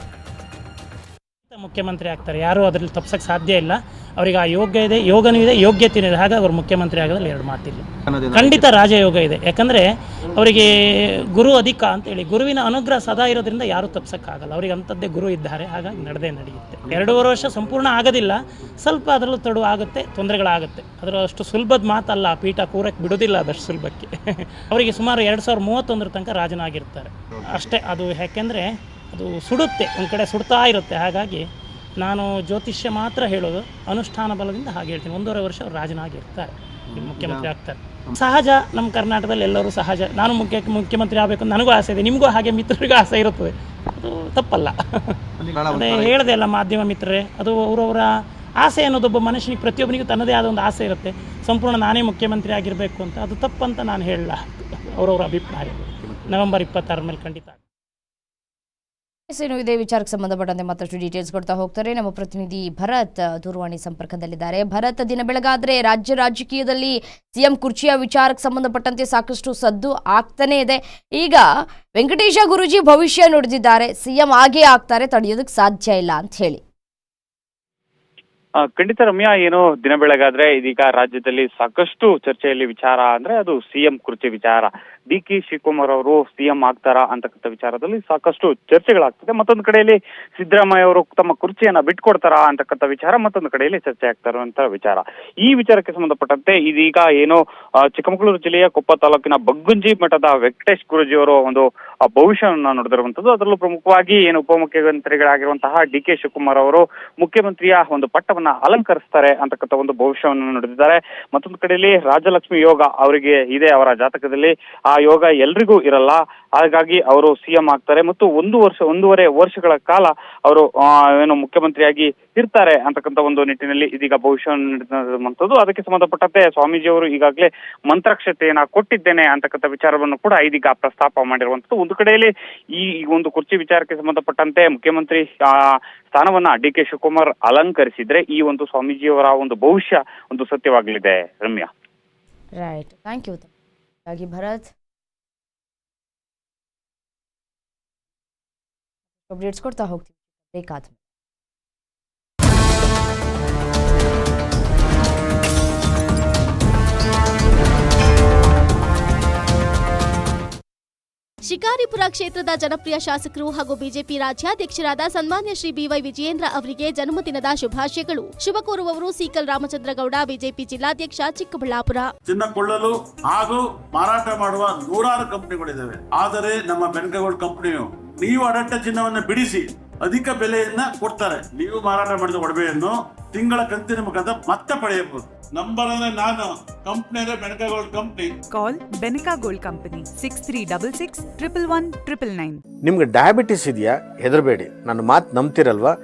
ಮುಖ್ಯಮಂತ್ರಿ ಆಗ್ತಾರೆ. ಯಾರು ಅದರಲ್ಲಿ ತಪ್ಸಕ್ಕೆ ಸಾಧ್ಯ ಇಲ್ಲ. ಅವರಿಗೆ ಆ ಯೋಗ್ಯ ಇದೆ ಯೋಗನೂ ಇದೆ ಯೋಗ್ಯತೆಯೂ ಇದೆ. ಹಾಗಾಗಿ ಅವರು ಮುಖ್ಯಮಂತ್ರಿ ಆಗೋದ್ರಲ್ಲಿ ಎರಡು ಮಾತಿಲ್ಲ. ಖಂಡಿತ ರಾಜಯೋಗ ಇದೆ. ಯಾಕಂದರೆ ಅವರಿಗೆ ಗುರು ಅಧಿಕ ಅಂತೇಳಿ ಗುರುವಿನ ಅನುಗ್ರಹ ಸದಾ ಇರೋದ್ರಿಂದ ಯಾರೂ ತಪ್ಸಕ್ಕಾಗಲ್ಲ. ಅವರಿಗೆ ಅಂಥದ್ದೇ ಗುರು ಇದ್ದಾರೆ. ಹಾಗಾಗಿ ನಡೆದೇ ನಡೆಯುತ್ತೆ. ಎರಡೂವರೆ ವರ್ಷ ಸಂಪೂರ್ಣ ಆಗೋದಿಲ್ಲ. ಸ್ವಲ್ಪ ಅದರಲ್ಲೂ ತಡು ಆಗುತ್ತೆ ತೊಂದರೆಗಳಾಗುತ್ತೆ. ಅದರ ಅಷ್ಟು ಸುಲಭದ ಮಾತಲ್ಲ ಪೀಠ ಕೂರಕ್ಕೆ ಬಿಡೋದಿಲ್ಲ ಅದಷ್ಟು ಸುಲಭಕ್ಕೆ. ಅವರಿಗೆ ಸುಮಾರು ಎರಡು ಸಾವಿರದ ಮೂವತ್ತೊಂದರ ತನಕ ರಾಜನಾಗಿರ್ತಾರೆ. ಅಷ್ಟೇ ಅದು ಯಾಕೆಂದರೆ ಅದು ಸುಡುತ್ತೆ ಒಂದು ಕಡೆ ಸುಡ್ತಾ ಇರುತ್ತೆ. ಹಾಗಾಗಿ ನಾನು ಜ್ಯೋತಿಷ್ಯ ಮಾತ್ರ ಹೇಳೋದು, ಅನುಷ್ಠಾನ ಬಲದಿಂದ ಹಾಗೆ ಹೇಳ್ತೀನಿ. ಒಂದೂವರೆ ವರ್ಷ ಅವ್ರು ರಾಜನಾಗಿ ಇರ್ತಾರೆ ಮುಖ್ಯಮಂತ್ರಿ ಆಗ್ತಾರೆ. ಸಹಜ ನಮ್ಮ ಕರ್ನಾಟಕದಲ್ಲಿ ಎಲ್ಲರೂ ಸಹಜ. ನಾನು ಮುಖ್ಯ, ಮುಖ್ಯಮಂತ್ರಿ ಆಗಬೇಕು ನನಗೂ ಆಸೆ ಇದೆ. ನಿಮಗೂ ಹಾಗೆ ಮಿತ್ರರಿಗೂ ಆಸೆ ಇರುತ್ತದೆ. ಅದು ತಪ್ಪಲ್ಲ. ಅದೇ ಹೇಳಿದೆ ಅಲ್ಲ ಮಾಧ್ಯಮ ಮಿತ್ರರೇ, ಅದು ಅವರವರ ಆಸೆ ಅನ್ನೋದು ಒಬ್ಬ ಮನುಷ್ಯನಿಗೆ ಪ್ರತಿಯೊಬ್ಬನಿಗೂ ತನ್ನದೇ ಆದ ಒಂದು ಆಸೆ ಇರುತ್ತೆ. ಸಂಪೂರ್ಣ ನಾನೇ ಮುಖ್ಯಮಂತ್ರಿ ಆಗಿರಬೇಕು ಅಂತ. ಅದು ತಪ್ಪಂತ ನಾನು ಹೇಳಲ್ಲ. ಅವರವರ ಅಭಿಪ್ರಾಯ. ನವೆಂಬರ್ ಇಪ್ಪತ್ತಾರ ಮೇಲೆ ಖಂಡಿತ ಇನ್ನು ಇದೇ. ವಿಚಾರಕ್ಕೆ ಸಂಬಂಧಪಟ್ಟಂತೆ ಮತ್ತಷ್ಟು ಡೀಟೇಲ್ಸ್ ಕೊಡ್ತಾ ಹೋಗ್ತಾರೆ. ನಮ್ಮ ಪ್ರತಿನಿಧಿ ಭರತ್ ದೂರವಾಣಿ ಸಂಪರ್ಕದಲ್ಲಿದ್ದಾರೆ. ಭರತ್, ದಿನ ಬೆಳಗಾದ್ರೆ ರಾಜ್ಯ ರಾಜಕೀಯದಲ್ಲಿ ಸಿಎಂ ಕುರ್ಚಿಯ ವಿಚಾರಕ್ಕೆ ಸಂಬಂಧಪಟ್ಟಂತೆ ಸಾಕಷ್ಟು ಸದ್ದು ಆಗ್ತಾನೆ ಇದೆ. ಈಗ ವೆಂಕಟೇಶ ಗುರುಜಿ ಭವಿಷ್ಯ ನುಡಿದಿದ್ದಾರೆ. ಸಿಎಂ ಆಗೇ ಆಗ್ತಾರೆ. ತಡೆಯೋದಕ್ಕೆ ಸಾಧ್ಯ ಇಲ್ಲ ಅಂತ ಹೇಳಿ. ಖಂಡಿತ ರಮ್ಯಾ, ಏನು ದಿನ ಬೆಳಗಾದ್ರೆ ಇದೀಗ ರಾಜ್ಯದಲ್ಲಿ ಸಾಕಷ್ಟು ಚರ್ಚೆಯಲ್ಲಿ ವಿಚಾರ ಅಂದ್ರೆ ಅದು ಸಿಎಂ ಕುರ್ಚಿ ವಿಚಾರ. ಡಿ ಕೆ ಶಿವಕುಮಾರ್ ಅವರು ಸಿಎಂ ಆಗ್ತಾರಾ ಅಂತಕ್ಕಂಥ ವಿಚಾರದಲ್ಲಿ ಸಾಕಷ್ಟು ಚರ್ಚೆಗಳಾಗ್ತದೆ. ಮತ್ತೊಂದು ಕಡೆಯಲ್ಲಿ ಸಿದ್ದರಾಮಯ್ಯ ಅವರು ತಮ್ಮ ಕುರ್ಚಿಯನ್ನ ಬಿಟ್ಕೊಡ್ತಾರಾ ಅಂತಕ್ಕಂಥ ವಿಚಾರ, ಮತ್ತೊಂದು ಕಡೆಯಲ್ಲಿ ಚರ್ಚೆ ಆಗ್ತಾ ವಿಚಾರ. ಈ ವಿಚಾರಕ್ಕೆ ಸಂಬಂಧಪಟ್ಟಂತೆ ಇದೀಗ ಏನು ಚಿಕ್ಕಮಗಳೂರು ಜಿಲ್ಲೆಯ ಕೊಪ್ಪ ತಾಲೂಕಿನ ಬಗ್ಗುಂಜಿ ಮಠದ ವೆಂಕಟೇಶ್ ಗುರುಜಿ ಅವರು ಒಂದು ಭವಿಷ್ಯವನ್ನು ನೋಡಿದಿರುವಂತದ್ದು ಅದರಲ್ಲೂ ಪ್ರಮುಖವಾಗಿ ಏನು ಉಪಮುಖ್ಯಮಂತ್ರಿಗಳಾಗಿರುವಂತಹ ಡಿ ಕೆ ಶಿವಕುಮಾರ್ ಅವರು ಮುಖ್ಯಮಂತ್ರಿಯ ಒಂದು ಪಟ್ಟವನ್ನ ಅಲಂಕರಿಸ್ತಾರೆ ಅಂತಕ್ಕಂಥ ಒಂದು ಭವಿಷ್ಯವನ್ನು ನೋಡಿದ್ದಾರೆ ಮತ್ತೊಂದು ಕಡೆಯಲ್ಲಿ ರಾಜಲಕ್ಷ್ಮಿ ಯೋಗ ಅವರಿಗೆ ಇದೆ ಅವರ ಜಾತಕದಲ್ಲಿ. ಯೋಗ ಎಲ್ರಿಗೂ ಇರಲ್ಲ. ಹಾಗಾಗಿ ಅವರು ಸಿಎಂ ಆಗ್ತಾರೆ ಮತ್ತು ಒಂದು ವರ್ಷ ಒಂದೂವರೆ ವರ್ಷಗಳ ಕಾಲ ಅವರು ಆ, ಏನು ಮುಖ್ಯಮಂತ್ರಿಯಾಗಿ ಇರ್ತಾರೆ ಅಂತಕ್ಕಂಥ ಒಂದು ನಿಟ್ಟಿನಲ್ಲಿ ಇದೀಗ ಭವಿಷ್ಯವನ್ನು ನೀಡಿರುವಂತದ್ದು ಅದಕ್ಕೆ ಸಂಬಂಧಪಟ್ಟಂತೆ ಸ್ವಾಮೀಜಿ ಅವರು ಈಗಾಗಲೇ ಮಂತ್ರಾಕ್ಷತೆಯನ್ನ ಕೊಟ್ಟಿದ್ದೇನೆ ಅಂತಕ್ಕಂಥ ವಿಚಾರವನ್ನು ಕೂಡ ಇದೀಗ ಪ್ರಸ್ತಾಪ ಮಾಡಿರುವಂತದ್ದು ಒಂದು ಕಡೆಯಲ್ಲಿ ಈ ಒಂದು ಕುರ್ಚಿ ವಿಚಾರಕ್ಕೆ ಸಂಬಂಧಪಟ್ಟಂತೆ ಮುಖ್ಯಮಂತ್ರಿ ಆ, ಸ್ಥಾನವನ್ನ ಡಿ ಕೆ ಶಿವಕುಮಾರ್ ಅಲಂಕರಿಸಿದ್ರೆ ಈ ಒಂದು ಸ್ವಾಮೀಜಿಯವರ ಒಂದು ಭವಿಷ್ಯ ಒಂದು ಸತ್ಯವಾಗಲಿದೆ. Ramya. Right thank you Bharath updates ಕೊಡ್ತಾ ಹೋಗ್ತೀವಿ ಬೇಕಾದ ಶಿಕಾರಿಪುರ ಕ್ಷೇತ್ರದ ಜನಪ್ರಿಯ ಶಾಸಕರು ಹಾಗೂ ಬಿಜೆಪಿ ರಾಜ್ಯಾಧ್ಯಕ್ಷರಾದ ಸನ್ಮಾನ್ಯ ಶ್ರೀ ಬಿವೈ ವಿಜಯೇಂದ್ರ ಅವರಿಗೆ ಜನ್ಮದಿನದ ಶುಭಾಶಯಗಳು. ಶುಭ ಕೋರುವವರು ಸೀಕಲ್ ರಾಮಚಂದ್ರಗೌಡ ಬಿಜೆಪಿ ಜಿಲ್ಲಾಧ್ಯಕ್ಷ ಚಿಕ್ಕಬಳ್ಳಾಪುರ. ಚಿನ್ನ ಕೊಳ್ಳಲು ಹಾಗೂ ಮಾರಾಟ ಮಾಡುವ ನೂರಾರು ಕಂಪನಿಗಳಿದ್ದಾವೆ. ಆದರೆ ನಮ್ಮ ಬೆನ್ಕಗೋಲ್ಡ್ ಕಂಪನಿಯು ನೀವು ಅಡಟ್ಟ ಚಿನ್ನವನ್ನು ಬಿಡಿಸಿ ಅಧಿಕ ಬೆಲೆಯನ್ನ ಕೊಡ್ತಾರೆ. ನೀವು ಮಾರಾಟ ಮಾಡಿದ ಒಡವೆಯನ್ನು ತಿಂಗಳ ಕಂತಿನ ಮುಖಾಂತರ ಮತ್ತೆ ಪಡೆಯಬಹುದು. ನಂಬರ್ ಅಂದ್ರೆ ನಾನು ಕಂಪ್ನಿ ಅಂದ್ರೆ Benaka gold company call Benaka gold company six three double six triple one triple nine ನಿಮ್ಗೆ ಡಯಾಬಿಟಿಸ್ ಇದೆಯಾ? ಹೆದರಬೇಡಿ. ನನ್ನ ಮಾತು ನಂಬ್ತಿರಲ್ವಾ?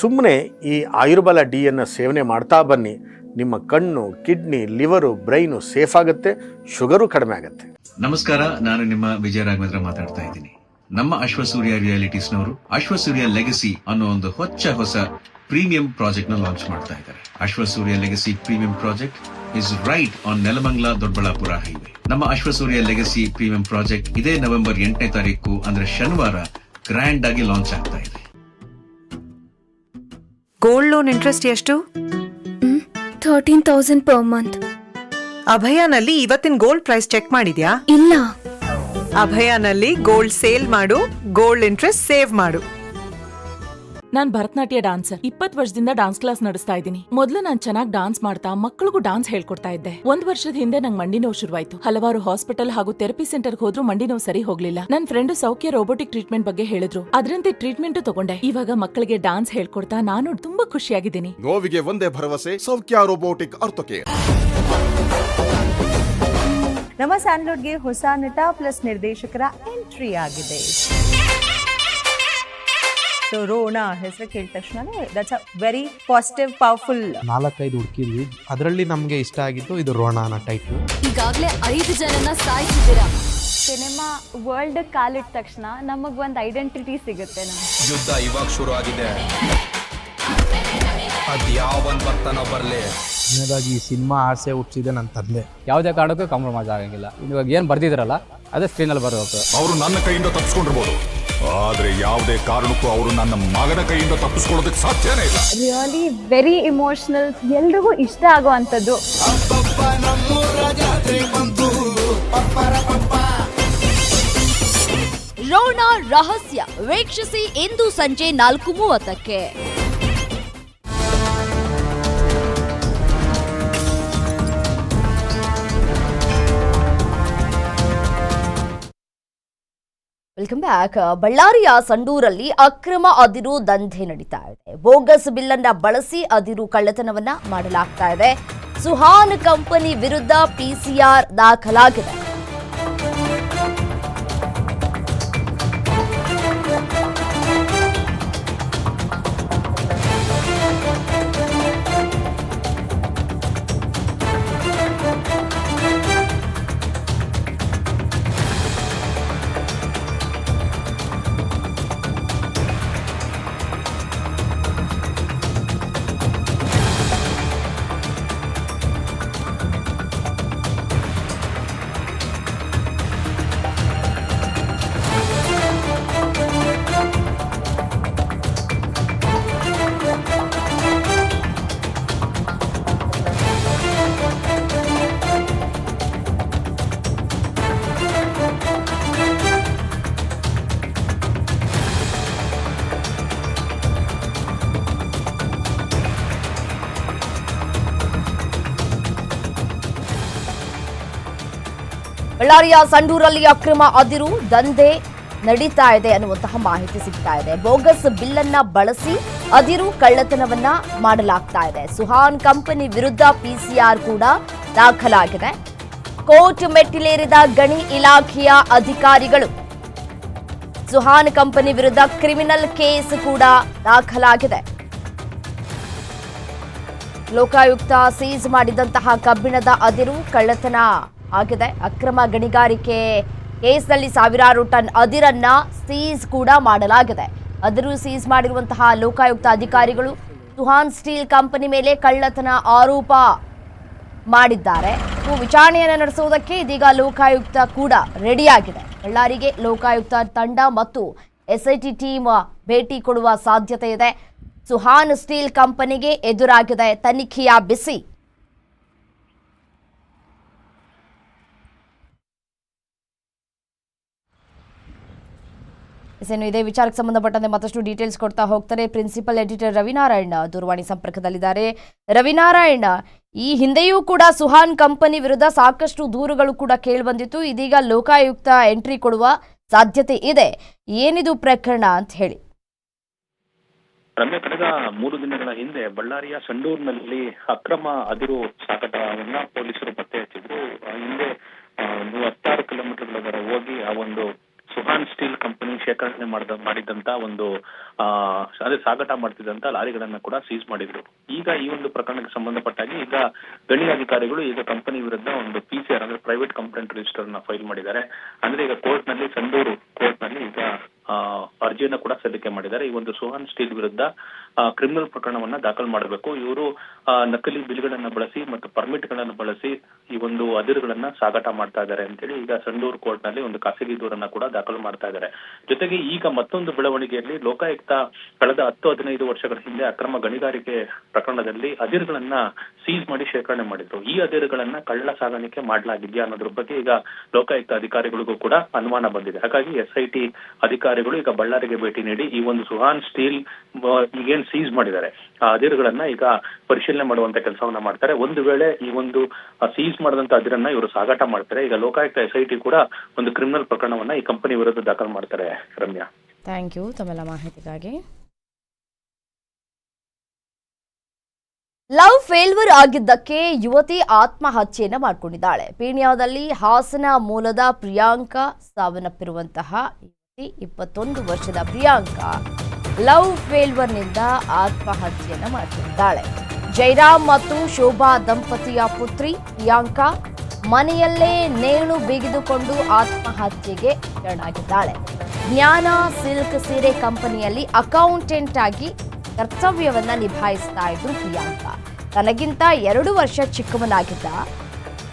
ಸುಮ್ಮನೆ ಈ ಆಯುರ್ಬಲ ಡಿ ಡಿಯನ್ನು ಸೇವನೆ ಮಾಡ್ತಾ ಬನ್ನಿ. ನಿಮ್ಮ ಕಣ್ಣು ಕಿಡ್ನಿ ಲಿವರು ಬ್ರೈನು ಸೇಫ್ ಆಗುತ್ತೆ ಶುಗರು ಕಡಿಮೆ ಆಗುತ್ತೆ. ನಮಸ್ಕಾರ ನಾನು ನಿಮ್ಮ ವಿಜಯ ರಾಘವೇಂದ್ರ ಮಾತಾಡ್ತಾ ಇದ್ದೀನಿ. ನಮ್ಮ ಅಶ್ವಸೂರ್ಯ ರಿಯಾಲಿಟೀಸ್ನವರು ಅಶ್ವಸೂರ್ಯ ಲೆಗಸಿ ಅನ್ನೋ ಒಂದು ಹೊಚ್ಚ ಹೊಸ ಪ್ರೀಮಿಯಂ ಪ್ರಾಜೆಕ್ಟ್ನ ಲಾಂಚ್ ಮಾಡ್ತಾ ಇದ್ದಾರೆ. Ashwasurya legacy premium project is right on Nelamangala Doddaballapura highway ನಮ್ಮ ಅಶ್ವಸೂರ್ಯ ಲೆಗಸಿ ಪ್ರೀಮಿಯಂ ಪ್ರಾಜೆಕ್ಟ್ ಇದೇ ನವೆಂಬರ್ ಎಂಟನೇ ತಾರೀಕು ಅಂದ್ರೆ ಶನಿವಾರ ಗ್ರ್ಯಾಂಡ್ ಆಗಿ ಲಾಂಚ್ ಆಗ್ತಾ ಇದೆ. ಗೋಲ್ಡ್ ಲೋನ್ ಇಂಟ್ರೆಸ್ಟ್ ಎಷ್ಟು? ಥರ್ಟೀನ್ ತೌಸಂಡ್ ಪರ್ ಮಂತ್ ಅಭಯನಲ್ಲಿ ಇವತ್ತಿನ ಗೋಲ್ಡ್ ಪ್ರೈಸ್ ಚೆಕ್ ಮಾಡಿದ್ಯಾ? ಇಲ್ಲ. ಅಭಯನಲ್ಲಿ ಗೋಲ್ಡ್ ಸೇಲ್ ಮಾಡು ಗೋಲ್ಡ್ ಇಂಟ್ರೆಸ್ಟ್ ಸೇವ್ ಮಾಡು. ನಾನ್ ಭರತನಾಟ್ಯ ಡಾನ್ಸರ್ ಇಪ್ಪತ್ ವರ್ಷದಿಂದ ಡಾನ್ಸ್ ಕ್ಲಾಸ್ ನಡೆಸ್ತಾ ಇದ್ದೀನಿ. ಮೊದಲು ನಾನ್ ಚೆನ್ನಾಗಿ ಡಾನ್ಸ್ ಮಾಡ್ತಾ ಮಕ್ಕಳಿಗೂ ಡಾನ್ಸ್ ಹೇಳ್ಕೊಡ್ತಾ ಇದ್ದೆ. ಒಂದ್ ವರ್ಷದ ಹಿಂದೆ ನಂಗೆ ಮಂಡಿ ನೋವು ಶುರುವಾಯ್ತು. ಹಲವಾರು ಹಾಸ್ಪಿಟಲ್ ಹಾಗೂ ಥೆರಪಿ ಸೆಂಟರ್ ಹೋದ್ರೂ ಮಂಡಿ ನೋವು ಸರಿ ಹೋಗ್ಲಿಲ್ಲ. ನನ್ನ ಫ್ರೆಂಡ್ ಸೌಖ್ಯ ರೋಬೋಟಿಕ್ ಟ್ರೀಟ್ಮೆಂಟ್ ಬಗ್ಗೆ ಹೇಳಿದ್ರು. ಅದರಂತೆ ಟ್ರೀಟ್ಮೆಂಟ್ ತಗೊಂಡೆ. ಇವಾಗ ಮಕ್ಕಳಿಗೆ ಡಾನ್ಸ್ ಹೇಳ್ಕೊಡ್ತಾ ನಾನು ತುಂಬಾ ಖುಷಿಯಾಗಿದ್ದೀನಿ. ನೋವಿಗೆ ಒಂದೇ ಭರವಸೆ ಸೌಖ್ಯ ರೋಬೋಟಿಕ್ ಆರ್ಥೋಕೇರ್ ನಮ್ಮ ಸ್ಯಾಂಡ್ಲೋಡ್ಗೆ ಹೊಸ ನಟ ಪ್ಲಸ್ ನಿರ್ದೇಶಕರ ಎಂಟ್ರಿ ಆಗಿದೆ. ಸೊ ರೋಣ ಹೆಸರು ಕೇಳಿದ ತಕ್ಷಣ that's a very positive powerful ನಾಲ್ಕೈದು ಹುಡುಕಿದ್ವಿ ಅದರಲ್ಲಿ ನಮಗೆ ಇಷ್ಟ ಆಗಿದ್ದು ಇದು ರೋಣ ಅನ್ನೋ ಟೈಟ್ಲು ಈಗಾಗಲೇ ಐದು ಜನನ ಸಾಯಿಸಿದ್ದೀರಾ ಸಿನಿಮಾ ವರ್ಲ್ಡ್ ಕಾಲಿಟ್ಟ ತಕ್ಷಣ ನಮಗ್ ಒಂದು ಐಡೆಂಟಿಟಿ ಸಿಗುತ್ತೆ ನಮ್ಗೆ. ಯುದ್ಧ ಇವಾಗ ಶುರು ಆಗಿದೆ. ಒಂದು ಯಾವನ್ ಬರ್ತಾನೋ ಬರ್ಲಿ ಈ ಸಿನಿಮಾ ಆಸೆ ಹುಟ್ಟಿಸಿದೆ ನನ್ನ ತಂದೆ. ಯಾವುದೇ ಕಾರಣಕ್ಕೂ ಕಾಂಪ್ರಮೈಸ್ ಆಗಂಗಿಲ್ಲ. ಇವಾಗ ಏನು ಬರ್ದಿದ್ರಲ್ಲ ಅದೇ ಸ್ಕ್ರೀನಲ್ಲಿ ಬರಬೇಕು. ಅವರು ನನ್ನ ಕೈಯಿಂದ ತಪ್ಪಿಸ್ಕೊಂಡಿರ್ಬೋದು. ಆದ್ರೆ ಯಾವುದೇ ಕಾರಣಕ್ಕೂ ಅವರು ನನ್ನ ಮಗನ ಕೈಯಿಂದ ತಪ್ಪಿಸ್ಕೊಳ್ಳೋದಕ್ಕೆ ಸಾಧ್ಯನೇ ಇಲ್ಲ. ರಿಯಲಿ ವೆರಿ ಇಮೋಷನಲ್ ಎಲ್ರಿಗೂ ಇಷ್ಟ ಆಗುವಂಥದ್ದು. ರೋಣ ರಹಸ್ಯ. ವೀಕ್ಷಿಸಿ ಇಂದು ಸಂಜೆ ನಾಲ್ಕು ಮೂವತ್ತಕ್ಕೆ. ವೆಲ್ಕಮ್ ಬ್ಯಾಕ್ ಬಳ್ಳಾರಿಯ ಸಂಡೂರಲ್ಲಿ ಅಕ್ರಮ ಅದಿರು ದಂಧೆ ನಡೀತಾ ಇದೆ ಬೋಗಸ್ ಬಿಲ್ಲನ್ನ ಬಳಸಿ ಅದಿರು ಕಳ್ಳತನವನ್ನ ಮಾಡಲಾಗ್ತಾ ಇದೆ ಸುಹಾನ್ ಕಂಪನಿ ವಿರುದ್ಧ ಪಿಸಿಆರ್ ದಾಖಲಾಗಿದೆ ಬಳ್ಳಾರಿಯ ಸಂಡೂರಲ್ಲಿ ಅಕ್ರಮ ಅದಿರು, ದಂಧೆ ನಡೀತಾ ಇದೆ ಅನ್ನುವಂತಹ ಮಾಹಿತಿ ಸಿಗ್ತಾ ಇದೆ. ಬೋಗಸ್ ಬಿಲ್ಲನ್ನ ಬಳಸಿ ಅದಿರು ಕಳ್ಳತನವನ್ನ ಮಾಡಲಾಗ್ತಾ ಇದೆ. ಸುಹಾನ್ ಕಂಪನಿ ವಿರುದ್ಧ ಪಿಸಿಆರ್ ಕೂಡ ದಾಖಲಾಗಿದೆ. ಕೋರ್ಟ್ ಮೆಟ್ಟಿಲೇರಿದ ಗಣಿ ಇಲಾಖೆಯ ಅಧಿಕಾರಿಗಳು, ಸುಹಾನ್ ಕಂಪನಿ ವಿರುದ್ಧ ಕ್ರಿಮಿನಲ್ ಕೇಸ್ ಕೂಡ ದಾಖಲಾಗಿದೆ. ಲೋಕಾಯುಕ್ತ ಸೀಜ್ ಮಾಡಿದಂತಹ ಕಬ್ಬಿಣದ ಅದಿರು, ಕಳ್ಳತನ ಆಗಿದೆ. ಅಕ್ರಮ ಗಣಿಗಾರಿಕೆ ಕೇಸ್ನಲ್ಲಿ ಸಾವಿರಾರು ಟನ್ ಅದಿರನ್ನ ಸೀಸ್ ಕೂಡ ಮಾಡಲಾಗಿದೆ. ಅದಿರು ಸೀಸ್ ಮಾಡಿರುವಂತಹ ಲೋಕಾಯುಕ್ತ ಅಧಿಕಾರಿಗಳು ಸುಹಾನ್ ಸ್ಟೀಲ್ ಕಂಪನಿ ಮೇಲೆ ಕಳ್ಳತನ ಆರೋಪ ಮಾಡಿದ್ದಾರೆ. ವಿಚಾರಣೆಯನ್ನು ನಡೆಸುವುದಕ್ಕೆ ಇದೀಗ ಲೋಕಾಯುಕ್ತ ಕೂಡ ರೆಡಿಯಾಗಿದೆ. ಬಳ್ಳಾರಿಗೆ ಲೋಕಾಯುಕ್ತ ತಂಡ ಮತ್ತು ಎಸ್ಐಟಿ ಟೀಮ್ ಭೇಟಿ ಕೊಡುವ ಸಾಧ್ಯತೆ ಇದೆ. ಸುಹಾನ್ ಸ್ಟೀಲ್ ಕಂಪನಿಗೆ ಎದುರಾಗಿದೆ. ತನಿಖೆಯ ಬಿಸಿ ಎಸ್, ಇನ್ನು ಇದೇ? ವಿಚಾರಕ್ಕೆ ಸಂಬಂಧಪಟ್ಟಂತೆ ಮತ್ತಷ್ಟು ಡೀಟೇಲ್ಸ್ ಕೊಡ್ತಾ ಹೋಗ್ತಾರೆ ಪ್ರಿನ್ಸಿಪಲ್ ಎಡಿಟರ್ ರವಿನಾರಾಯಣ. ದೂರವಾಣಿ ಸಂಪರ್ಕದಲ್ಲಿದ್ದಾರೆ. ರವಿನಾರಾಯಣ ಈ ಹಿಂದೆಯೂ ಕೂಡ ಸುಹಾನ್ ಕಂಪನಿ ವಿರುದ್ಧ ಸಾಕಷ್ಟು ದೂರುಗಳು ಕೂಡ ಕೇಳಿಬಂದಿತ್ತು. ಇದೀಗ ಲೋಕಾಯುಕ್ತ ಎಂಟ್ರಿ ಕೊಡುವ ಸಾಧ್ಯತೆ ಇದೆ. ಏನಿದು ಪ್ರಕರಣ ಅಂತ ಹೇಳಿ. ರಮ್ಯ ಕಳೆದ ಮೂರು ದಿನಗಳ ಹಿಂದೆ ಬಳ್ಳಾರಿಯ ಸಂಡೂರಿನಲ್ಲಿ ಅಕ್ರಮ ಅದಿರು ಸಾಕಟವನ್ನ ಪೊಲೀಸರು ಪತ್ತೆ ಹಚ್ಚಿದ್ರು. ಹಿಂದೆ ಆ, ಮೂವತ್ತಾರು ಕಿಲೋಮೀಟರ್ಗಳ ಹೋಗಿ ಆ ಒಂದು ಸುಹಾನ್ ಸ್ಟೀಲ್ ಕಂಪನಿ ಶೇಖರಣೆ ಮಾಡಿದ, ಮಾಡಿದಂತ ಒಂದು ಅದೇ ಸಾಗಾಟ ಮಾಡ್ತಿದ್ದಂತ ಲಾರಿಗಳನ್ನ ಕೂಡ ಸೀಸ್ ಮಾಡಿದ್ರು. ಈಗ ಈ ಒಂದು ಪ್ರಕರಣಕ್ಕೆ ಸಂಬಂಧಪಟ್ಟಾಗಿ ಈಗ ಗಣಿ ಅಧಿಕಾರಿಗಳು ಈಗ ಕಂಪನಿ ವಿರುದ್ಧ ಒಂದು ಪಿ ಸಿ ಆರ್ ಅಂದ್ರೆ ಪ್ರೈವೇಟ್ ಕಂಪ್ಲೇಂಟ್ ರಿಜಿಸ್ಟರ್ ಫೈಲ್ ಮಾಡಿದ್ದಾರೆ. ಅಂದ್ರೆ ಈಗ ಕೋರ್ಟ್ನಲ್ಲಿ ಸಂಡೂರು ಕೋರ್ಟ್ನಲ್ಲಿ ಈಗ ಅರ್ಜಿಯನ್ನ ಕೂಡ ಸಲ್ಲಿಕೆ ಮಾಡಿದ್ದಾರೆ. ಈ ಒಂದು ಸುಹಾನ್ ಸ್ಟೀಲ್ ವಿರುದ್ಧ ಕ್ರಿಮಿನಲ್ ಪ್ರಕರಣವನ್ನ ದಾಖಲು ಮಾಡಬೇಕು. ಇವರು ನಕಲಿ ಬಿಲ್ಗಳನ್ನ ಬಳಸಿ ಮತ್ತು ಪರ್ಮಿಟ್ ಗಳನ್ನ ಬಳಸಿ ಈ ಒಂದು ಅದಿರುಗಳನ್ನ ಸಾಗಾಟ ಮಾಡ್ತಾ ಇದ್ದಾರೆ ಅಂತೇಳಿ ಈಗ ಸಂಡೂರ್ ಕೋರ್ಟ್ನಲ್ಲಿ ಒಂದು ಖಾಸಗಿ ದೂರನ್ನ ಕೂಡ ದಾಖಲು ಮಾಡ್ತಾ ಇದ್ದಾರೆ. ಜೊತೆಗೆ ಈಗ ಮತ್ತೊಂದು ಬೆಳವಣಿಗೆಯಲ್ಲಿ ಲೋಕಾಯುಕ್ತ ಕಳೆದ ಹತ್ತು ಹದಿನೈದು ವರ್ಷಗಳ ಹಿಂದೆ ಅಕ್ರಮ ಗಣಿಗಾರಿಕೆ ಪ್ರಕರಣದಲ್ಲಿ ಅದಿರುಗಳನ್ನ ಸೀಸ್ ಮಾಡಿ ಶೇಖರಣೆ ಮಾಡಿದ್ರು. ಈ ಅದಿರುಗಳನ್ನ ಕಳ್ಳ ಸಾಗಾಣಿಕೆ ಮಾಡಲಾಗಿದ್ಯಾ ಅನ್ನೋದ್ರ ಬಗ್ಗೆ ಈಗ ಲೋಕಾಯುಕ್ತ ಅಧಿಕಾರಿಗಳಿಗೂ ಕೂಡ ಅನುಮಾನ ಬಂದಿದೆ. ಹಾಗಾಗಿ ಎಸ್ಐಟಿ ಅಧಿಕಾರಿ ಅಧಿಕಾರಿಗಳು ಈಗ ಬಳ್ಳಾರಿಗೆ ಭೇಟಿ ನೀಡಿ ಈ ಒಂದು ಸುಹಾನ್ ಸ್ಟೀಲ್ ಈಗೇನು ಸೀಸ್ ಮಾಡಿದ್ದಾರೆ. ಆ ಅದಿರುಗಳನ್ನ ಈಗ ಪರಿಶೀಲನೆ ಮಾಡುವಂತ ಕೆಲಸವನ್ನ ಮಾಡ್ತಾರೆ. ಒಂದು ವೇಳೆ ಈ ಒಂದು ಸೀಸ್ ಮಾಡಿದಂತ ಅದಿರನ್ನ ಇವರು ಸಾಗಾಟ ಮಾಡ್ತಾರೆ. ಈಗ ಲೋಕಾಯುಕ್ತ ಎಸ್ಐಟಿ ಕೂಡ ಒಂದು ಕ್ರಿಮಿನಲ್ ಪ್ರಕರಣವನ್ನ ಈ ಕಂಪನಿ ವಿರುದ್ಧ ದಾಖಲು ಮಾಡ್ತಾರೆ, ರಮ್ಯಾ. ಥ್ಯಾಂಕ್ ಯು ತಮ್ಮೆಲ್ಲ ಮಾಹಿತಿಗಾಗಿ. ಲವ್ ಫೇಲ್ವರ್ ಆಗಿದ್ದಕ್ಕೆ ಯುವತಿ ಆತ್ಮಹತ್ಯೆಯನ್ನು ಮಾಡಿಕೊಂಡಿದ್ದಾಳೆ. ಪೀಣ್ಯದಲ್ಲಿ ಹಾಸನ ಮೂಲದ ಪ್ರಿಯಾಂಕಾ ಸಾವನ್ನಪ್ಪಿರುವಂತಹ ಇಪ್ಪತ್ತೊಂದು ವರ್ಷದ ಪ್ರಿಯಾಂಕಾ ಲವ್ ಫೇಲ್ವರ್ನಿಂದ ಆತ್ಮಹತ್ಯೆಯನ್ನು ಮಾಡುತ್ತಿದ್ದಾಳೆ ಜೈರಾಮ್ ಮತ್ತು ಶೋಭಾ ದಂಪತಿಯ ಪುತ್ರಿ ಪ್ರಿಯಾಂಕಾ ಮನೆಯಲ್ಲೇ ನೇಣು ಬಿಗಿದುಕೊಂಡು ಆತ್ಮಹತ್ಯೆಗೆ ಶರಣಾಗಿದ್ದಾಳೆ ಜ್ಞಾನ ಸಿಲ್ಕ್ ಸೀರೆ ಕಂಪನಿಯಲ್ಲಿ ಅಕೌಂಟೆಂಟ್ ಆಗಿ ಕರ್ತವ್ಯವನ್ನ ನಿಭಾಯಿಸ್ತಾ ಇದ್ರು ಪ್ರಿಯಾಂಕಾ. ತನಗಿಂತ ಎರಡು ವರ್ಷ ಚಿಕ್ಕವನಾಗಿದ್ದ